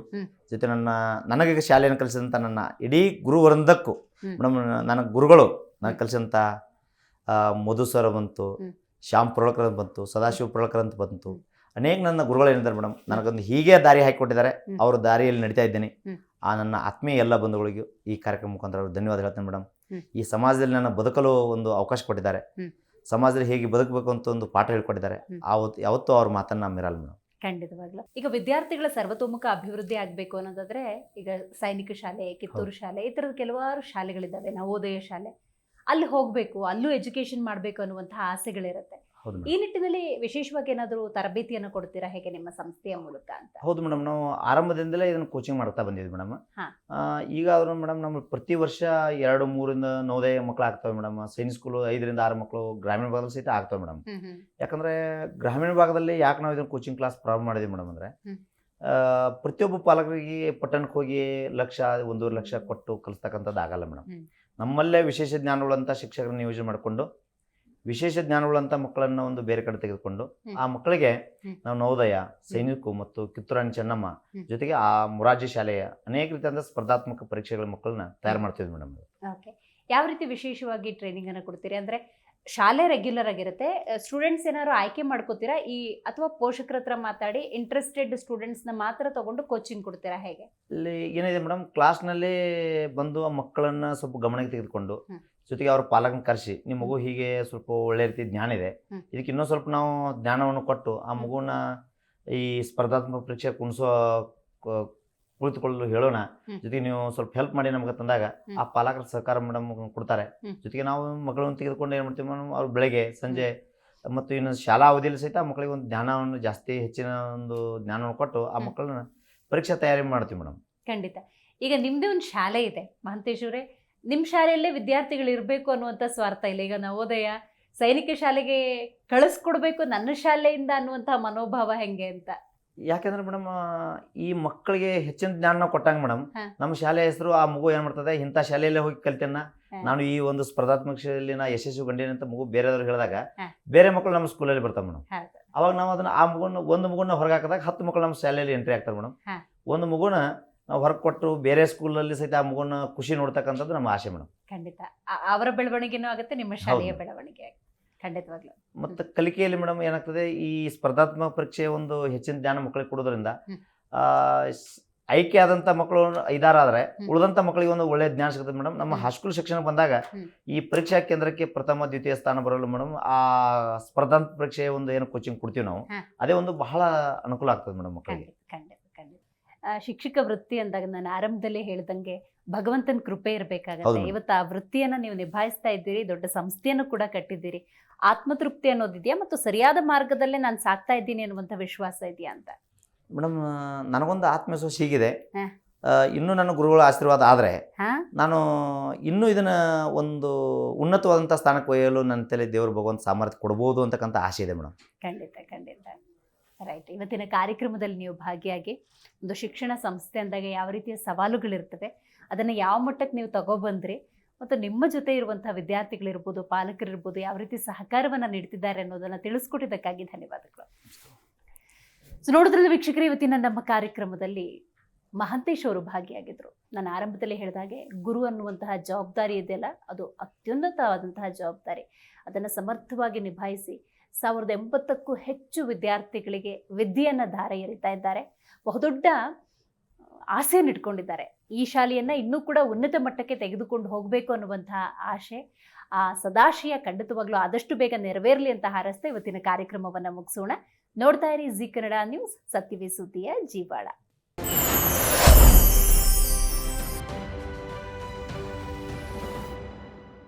ಜೊತೆ ನನ್ನ ನನಗೆ ಶಾಲೆಯನ್ನು ಕಲಿಸಿದಂಥ ನನ್ನ ಇಡೀ ಗುರುವೃಂದಕ್ಕೂ. ಮೇಡಮ್ ನನ್ನ ಗುರುಗಳು ನನಗೆ ಕಲಿಸಿದಂಥ ಮಧು ಸರ್ ಬಂತು. ಶ್ಯಾಮ್ ಪ್ರೊಳಕರ್ ಅಂತ ಬಂತು ಸದಾಶಿವ ಪ್ರೊಳಕರ್ ಅಂತ ಬಂತು. ಅನೇಕ ನನ್ನ ಗುರುಗಳು ಏನಿದ್ದಾರೆ ಮೇಡಮ್ ನನಗೊಂದು ಹೀಗೆ ದಾರಿ ಹಾಕಿಕೊಟ್ಟಿದ್ದಾರೆ ಅವರು ಅವ್ರ ದಾರಿಯಲ್ಲಿ ನಡೀತಾ ಇದ್ದೀನಿ. ಆ ನನ್ನ ಆತ್ಮೀಯ ಎಲ್ಲ ಬಂಧುಗಳಿಗೂ ಈ ಕಾರ್ಯಕ್ರಮ ಮುಖಾಂತರ ಧನ್ಯವಾದ ಹೇಳ್ತೇನೆ ಮೇಡಮ್. ಈ ಸಮಾಜದಲ್ಲಿ ನನ್ನ ಬದುಕಲು ಒಂದು ಅವಕಾಶ ಕೊಟ್ಟಿದ್ದಾರೆ. ಸಮಾಜದಲ್ಲಿ ಹೇಗೆ ಬದುಕಬೇಕು ಅಂತ ಒಂದು ಪಾಠ ಹೇಳ್ಕೊಟ್ಟಿದ್ದಾರೆ. ಆವತ್ತು ಯಾವತ್ತೂ ಅವ್ರ ಮಾತನ್ನ ನಾನು ಮಿರಲ್ಲ ಮೇಡಮ್. ಖಂಡಿತವಾಗ್ಲು. ಈಗ ವಿದ್ಯಾರ್ಥಿಗಳ ಸರ್ವತೋಮುಖ ಅಭಿವೃದ್ಧಿ ಆಗಬೇಕು ಅನ್ನೋದಾದ್ರೆ ಈಗ ಸೈನಿಕ ಶಾಲೆ ಕಿತ್ತೂರು ಶಾಲೆ ಈ ಥರದ ಕೆಲವಾರು ಶಾಲೆಗಳಿದ್ದಾವೆ. ನವೋದಯ ಶಾಲೆ. ಅಲ್ಲಿ ಹೋಗಬೇಕು ಅಲ್ಲೂ ಎಜುಕೇಷನ್ ಮಾಡಬೇಕು ಅನ್ನುವಂಥ ಆಸೆಗಳಿರುತ್ತೆ. ಈ ನಿಟ್ಟಿನಲ್ಲಿ ವಿಶೇಷವಾಗಿ ಏನಾದರೂ ತರಬೇತಿಯನ್ನು ಕೊಡ್ತೀರಾ? ಹೇಗೆ ನಿಮ್ಮ ಸಂಸ್ಥೆಯ ಮೂಲಕ ಅಂತ? ಹೌದು ಮೇಡಮ್ ನಾವು ಆರಂಭದಿಂದಲೇ ಇದನ್ನು ಕೋಚಿಂಗ್ ಮಾಡ್ತಾ ಬಂದಿದ್ವಿ ಮೇಡಮ್. ಈಗ ಅವರು ಮೇಡಮ್ ನಮ್ಮ ಪ್ರತಿ ವರ್ಷ ಎರಡು ಮೂರಿಂದ ನವೋದಯ ಮಕ್ಕಳು ಆಗ್ತವೆ ಮೇಡಮ್ ಸೈನ್ಸ್ ಸ್ಕೂಲು ಐದರಿಂದ ಆರು ಮಕ್ಕಳು ಗ್ರಾಮೀಣ ಭಾಗದಲ್ಲಿ ಸಹಿತ ಆಗ್ತವೆ ಮೇಡಮ್ ಯಾಕಂದ್ರೆ ಗ್ರಾಮೀಣ ಭಾಗದಲ್ಲಿ ಯಾಕೆ ನಾವು ಇದನ್ನು ಕೋಚಿಂಗ್ ಕ್ಲಾಸ್ ಪ್ರಾರಂಭ ಮಾಡಿದ್ವಿ ಮೇಡಮ್ ಅಂದ್ರೆ. ಪ್ರತಿಯೊಬ್ಬ ಪಾಲಕರಿಗೆ ಪಟ್ಟಣಕ್ಕೆ ಹೋಗಿ ಲಕ್ಷ ಒಂದೂವರೆ ಲಕ್ಷ ಕೊಟ್ಟು ಕಲಿಸ್ತಕ್ಕಂಥದ್ದು ಆಗಲ್ಲ ಮೇಡಮ್ ನಮ್ಮಲ್ಲೇ ವಿಶೇಷ ಜ್ಞಾನಗಳಂತ ಶಿಕ್ಷಕರನ್ನ ನಿಯೋಜನೆ ಮಾಡಿಕೊಂಡು ವಿಶೇಷ ಜ್ಞಾನವುಳ್ಳಂಥ ಮಕ್ಕಳನ್ನ ಒಂದು ಬೇರೆ ಕಡೆ ತೆಗೆದುಕೊಂಡು ಆ ಮಕ್ಕಳಿಗೆ. ನಾವು ನವೋದಯ ಸೈನಿಕು ಮತ್ತು ಕಿತ್ತೂರಾಣಿ ಚೆನ್ನಮ್ಮ ಜೊತೆಗೆ ಆ ಮುರಾಜಿ ಶಾಲೆಯ ಅನೇಕ ರೀತಿಯಾದ ಸ್ಪರ್ಧಾತ್ಮಕ ಪರೀಕ್ಷೆಗಳ ಮಕ್ಕಳನ್ನ ತಯಾರು ಮಾಡ್ತಿದ್ವಿ ಮೇಡಮ್ ಓಕೆ. ಯಾವ ರೀತಿ ವಿಶೇಷವಾಗಿ ಟ್ರೈನಿಂಗ್ ಅನ್ನು ಕೊಡ್ತೀರಿ? ಅಂದ್ರೆ ಶಾಲೆ ರೆಗ್ಯುಲರ್ ಆಗಿರುತ್ತೆ ಸ್ಟೂಡೆಂಟ್ಸ್ ಏನಾದ್ರು ಆಯ್ಕೆ ಮಾಡ್ಕೋತೀರಾ? ಈ ಅಥವಾ ಪೋಷಕರ ಹತ್ರ ಮಾತಾಡಿ ಇಂಟ್ರೆಸ್ಟೆಡ್ ಸ್ಟೂಡೆಂಟ್ಸ್ನ ಮಾತ್ರ ತಗೊಂಡು ಕೋಚಿಂಗ್ ಕೊಡ್ತೀರಾ? ಹೇಗೆ? ಇಲ್ಲಿ ಏನಿದೆ ಮೇಡಮ್ ಕ್ಲಾಸ್ನಲ್ಲಿ ಬಂದು ಆ ಮಕ್ಕಳನ್ನ ಸ್ವಲ್ಪ ಗಮನಕ್ಕೆ ತೆಗೆದುಕೊಂಡು. ಜೊತೆಗೆ ಅವ್ರ ಪಾಲಕನ ಕರೆಸಿ ನಿಮ್ಮ ಮಗು ಹೀಗೆ ಸ್ವಲ್ಪ ಒಳ್ಳೆ ರೀತಿ ಜ್ಞಾನ ಇದೆ. ಇದಕ್ಕೆ ಇನ್ನೂ ಸ್ವಲ್ಪ ನಾವು ಜ್ಞಾನವನ್ನು ಕೊಟ್ಟು ಆ ಮಗುನ ಈ ಸ್ಪರ್ಧಾತ್ಮಕ ಪರೀಕ್ಷೆ ಕುಣಿಸೋ ಕುಳಿತುಕೊಳ್ಳಲು ಹೇಳೋಣ. ಜೊತೆಗೆ ನೀವು ಸ್ವಲ್ಪ ಹೆಲ್ಪ್ ಮಾಡಿ ನಮ್ಗೆ ತಂದಾಗ ಆ ಪಾಲಕರ ಸಹಕಾರ ಮೇಡಮ್ ಕೊಡ್ತಾರೆ. ಜೊತೆಗೆ ನಾವು ಮಕ್ಕಳನ್ನು ತೆಗೆದುಕೊಂಡು ಏನು ಮಾಡ್ತೀವಿ ಮೇಡಮ್ ಅವ್ರು ಬೆಳಗ್ಗೆ ಸಂಜೆ ಮತ್ತು ಇನ್ನು ಶಾಲಾ ಅವಧಿಯಲ್ಲಿ ಸಹಿತ ಆ ಮಕ್ಕಳಿಗೆ ಒಂದು ಜ್ಞಾನವನ್ನು ಜಾಸ್ತಿ ಹೆಚ್ಚಿನ ಒಂದು ಜ್ಞಾನವನ್ನು ಕೊಟ್ಟು ಆ. ಮಕ್ಕಳನ್ನ ಪರೀಕ್ಷೆ ತಯಾರಿ ಮಾಡ್ತೀವಿ ಮೇಡಮ್ ಖಂಡಿತ. ಈಗ ನಿಮ್ಮದೇ ಒಂದು ಶಾಲೆ ಇದೆ ಮಹಂತೇಶ್ವರೇ ನಿಮ್ಮ ಶಾಲೆಯಲ್ಲೇ ವಿದ್ಯಾರ್ಥಿಗಳು ಇರಬೇಕು ಅನ್ನುವಂಥ ಸ್ವಾರ್ಥ ಇಲ್ಲ. ಈಗ ನವೋದಯ ಸೈನಿಕ ಶಾಲೆಗೆ ಕಳಿಸ್ಕೊಡ್ಬೇಕು ನನ್ನ ಶಾಲೆಯಿಂದ ಅನ್ನುವಂಥ ಮನೋಭಾವ ಹೆಂಗೆ ಅಂತ? ಯಾಕೆಂದ್ರೆ ಮೇಡಮ್ ಈ ಮಕ್ಕಳಿಗೆ ಹೆಚ್ಚಿನ ಜ್ಞಾನ ಕೊಟ್ಟಂಗೆ ಮೇಡಮ್ ನಮ್ಮ ಶಾಲೆ ಹೆಸರು ಆ ಮಗು ಏನು ಮಾಡ್ತದೆ ಇಂಥ ಶಾಲೆಯಲ್ಲೇ ಹೋಗಿ ಕಲ್ತೇನ? ನಾನು ಈ ಒಂದು ಸ್ಪರ್ಧಾತ್ಮಕ ಶಾಲೆಯಲ್ಲಿ ನಾ ಯಶಸ್ವಿ ಗಂಡಿನ ಅಂತ ಮಗು ಬೇರೆಯವ್ರು ಹೇಳಿದಾಗ ಬೇರೆ ಮಕ್ಕಳು ನಮ್ಮ ಸ್ಕೂಲಲ್ಲಿ ಬರ್ತಾವೆ ಮೇಡಮ್. ಅವಾಗ ನಾವು ಅದನ್ನ ಆ ಮಗುನ ಒಂದು ಮಗುನ ಹೊರಗೆ ಹಾಕಿದಾಗ ಹತ್ತು ಮಕ್ಕಳು ನಮ್ಮ ಶಾಲೆಯಲ್ಲಿ ಎಂಟ್ರಿ ಆಗ್ತಾರೆ ಮೇಡಮ್. ಒಂದು ಮಗುನ ನಾವು ವರ್ಕ್ ಕೊಟ್ಟು ಬೇರೆ ಸ್ಕೂಲಲ್ಲಿ ಸಹಿತ ಆ ಮಗುನ ಖುಷಿ ನೋಡ್ತಕ್ಕಂಥದ್ದು ನಮ್ಮ ಆಸೆ ಮೇಡಮ್ ಖಂಡಿತ ಅವರ ಬೆಳವಣಿಗೆನೂ ಆಗುತ್ತೆ ನಿಮ್ಮ ಶಾಲೆಯ ಹೌದು. ಬೆಳವಣಿಗೆ ಖಂಡಿತವಾಗ್ಲೂ ಖಂಡಿತವಾಗ್ಲು ಮತ್ತು ಕಲಿಕೆಯಲ್ಲಿ ಮೇಡಮ್ ಏನಾಗ್ತದೆ ಈ ಸ್ಪರ್ಧಾತ್ಮಕ ಪರೀಕ್ಷೆ ಒಂದು ಹೆಚ್ಚಿನ ಜ್ಞಾನ ಮಕ್ಕಳಿಗೆ ಕೊಡೋದ್ರಿಂದ ಹ್ಮ್. ಆ, ಸ್- ಆಯ್ಕೆ ಆದಂಥ ಮಕ್ಕಳು ಐದಾರಾದ್ರೆ ಹ್ಮ್. ಉಳಿದಂಥ ಮಕ್ಕಳಿಗೆ ಒಂದು ಒಳ್ಳೆಯ ಜ್ಞಾನ ಸಿಗುತ್ತೆ ಮೇಡಮ್ ನಮ್ಮ ಹ್ಮ್. ಹೈಸ್ಕೂಲ್ ಶಿಕ್ಷಣ ಬಂದಾಗ ಹ್ಮ್. ಈ ಪರೀಕ್ಷಾ ಕೇಂದ್ರಕ್ಕೆ ಪ್ರಥಮ ದ್ವಿತೀಯ ಸ್ಥಾನ ಬರಲು ಮೇಡಮ್ ಆ ಸ್ಪರ್ಧಾತ್ಮಕ ಪರೀಕ್ಷೆ ಒಂದು ಏನು ಕೋಚಿಂಗ್ ಕೊಡ್ತೀವಿ ನಾವು ಹಾ. ಅದೇ ಒಂದು ಬಹಳ ಅನುಕೂಲ ಆಗ್ತದೆ ಮೇಡಮ್ ಮಕ್ಕಳಿಗೆ ಖಂಡಿತ ಖಂಡಿತ ಶಿಕ್ಷಕ ವೃತ್ತಿ ಅಂದಾಗ ನಾನು ಆರಂಭದಲ್ಲೇ ಹೇಳ್ದಂಗೆ ಭಗವಂತನ ಕೃಪೆ ಇರಬೇಕಾಗತ್ತೆ. ಇವತ್ತು ಆ ವೃತ್ತಿಯನ್ನ ನೀವು ನಿಭಾಯಿಸ್ತಾ ಇದ್ದೀರಿ ದೊಡ್ಡ ಸಂಸ್ಥೆಯನ್ನು ಕೂಡ ಕಟ್ಟಿದ್ದೀರಿ. ಆತ್ಮತೃಪ್ತಿ ಅನ್ನೋದಿದೆಯಾ ಮತ್ತು ಸರಿಯಾದ ಮಾರ್ಗದಲ್ಲೇ ನಾನು ಸಾಕ್ತಾ ಇದ್ದೀನಿ ಅನ್ನುವಂಥ ವಿಶ್ವಾಸ ಇದೆಯಾ ಅಂತ? ಮೇಡಮ್ ನನಗೊಂದು ಆತ್ಮವಿಶ್ವಾಸ ಹೀಗಿದೆ. ಇನ್ನೂ ನನ್ನ ಗುರುಗಳ ಆಶೀರ್ವಾದ ಆದರೆ ನಾನು ಇನ್ನೂ ಇದನ್ನ ಒಂದು ಉನ್ನತವಾದಂಥ ಸ್ಥಾನಕ್ಕೆ ಒಯ್ಯಲು ನನ್ನ ತಲೆ ದೇವರು ಭಗವಂತ ಸಾಮರ್ಥ್ಯ ಕೊಡ್ಬೋದು ಅಂತಕ್ಕಂಥ ಆಸೆ ಇದೆ ಮೇಡಮ್. ಖಂಡಿತ ಖಂಡಿತ. ರೈಟ್ ಇವತ್ತಿನ ಕಾರ್ಯಕ್ರಮದಲ್ಲಿ ನೀವು ಭಾಗಿಯಾಗಿ ಒಂದು ಶಿಕ್ಷಣ ಸಂಸ್ಥೆ ಅಂದಾಗ ಯಾವ ರೀತಿಯ ಸವಾಲುಗಳಿರ್ತವೆ ಅದನ್ನು ಯಾವ ಮಟ್ಟಕ್ಕೆ ನೀವು ತಗೋಬಂದ್ರಿ ಮತ್ತು ನಿಮ್ಮ ಜೊತೆ ಇರುವಂತಹ ವಿದ್ಯಾರ್ಥಿಗಳಿರ್ಬೋದು, ಪಾಲಕರಿರ್ಬೋದು ಯಾವ ರೀತಿ ಸಹಕಾರವನ್ನು ನೀಡ್ತಿದ್ದಾರೆ ಅನ್ನೋದನ್ನು ತಿಳಿಸ್ಕೊಟ್ಟಿದ್ದಕ್ಕಾಗಿ ಧನ್ಯವಾದಗಳು. ಸೊ ನೋಡಿದ್ರಲ್ಲ ವೀಕ್ಷಕರು, ಇವತ್ತಿನ ನಮ್ಮ ಕಾರ್ಯಕ್ರಮದಲ್ಲಿ ಮಹಂತೇಶ್ ಅವರು ಭಾಗಿಯಾಗಿದ್ದರು ನಾನು ಆರಂಭದಲ್ಲಿ ಹೇಳಿದಾಗೆ ಗುರು ಅನ್ನುವಂತಹ ಜವಾಬ್ದಾರಿ ಇದೆಯಲ್ಲ, ಅದು ಅತ್ಯುನ್ನತವಾದಂತಹ ಜವಾಬ್ದಾರಿ. ಅದನ್ನು ಸಮರ್ಥವಾಗಿ ನಿಭಾಯಿಸಿ ಸಾವಿರದ ಎಂಬತ್ತಕ್ಕೂ ಹೆಚ್ಚು ವಿದ್ಯಾರ್ಥಿಗಳಿಗೆ ವಿದ್ಯೆಯನ್ನು ಧಾರೆ ಎರಿತಾ ಇದ್ದಾರೆ. ಬಹುದೊಡ್ಡ ಆಸೆಯನ್ನು ಇಟ್ಕೊಂಡಿದ್ದಾರೆ. ಈ ಶಾಲೆಯನ್ನು ಇನ್ನೂ ಕೂಡ ಉನ್ನತ ಮಟ್ಟಕ್ಕೆ ತೆಗೆದುಕೊಂಡು ಹೋಗಬೇಕು ಅನ್ನುವಂಥ ಆಶೆ, ಆ ಸದಾಶಯ ಖಂಡಿತವಾಗ್ಲೂ ಆದಷ್ಟು ಬೇಗ ನೆರವೇರಲಿ ಅಂತ ಹಾರೈಸ್ತಾ ಇವತ್ತಿನ ಕಾರ್ಯಕ್ರಮವನ್ನು ಮುಗಿಸೋಣ. ನೋಡ್ತಾ ಇರಿ ಜಿ ಕನ್ನಡ ನ್ಯೂಸ್ ಸತ್ಯವೇ ಸುದ್ದಿಯ ಜೀವಾಳ.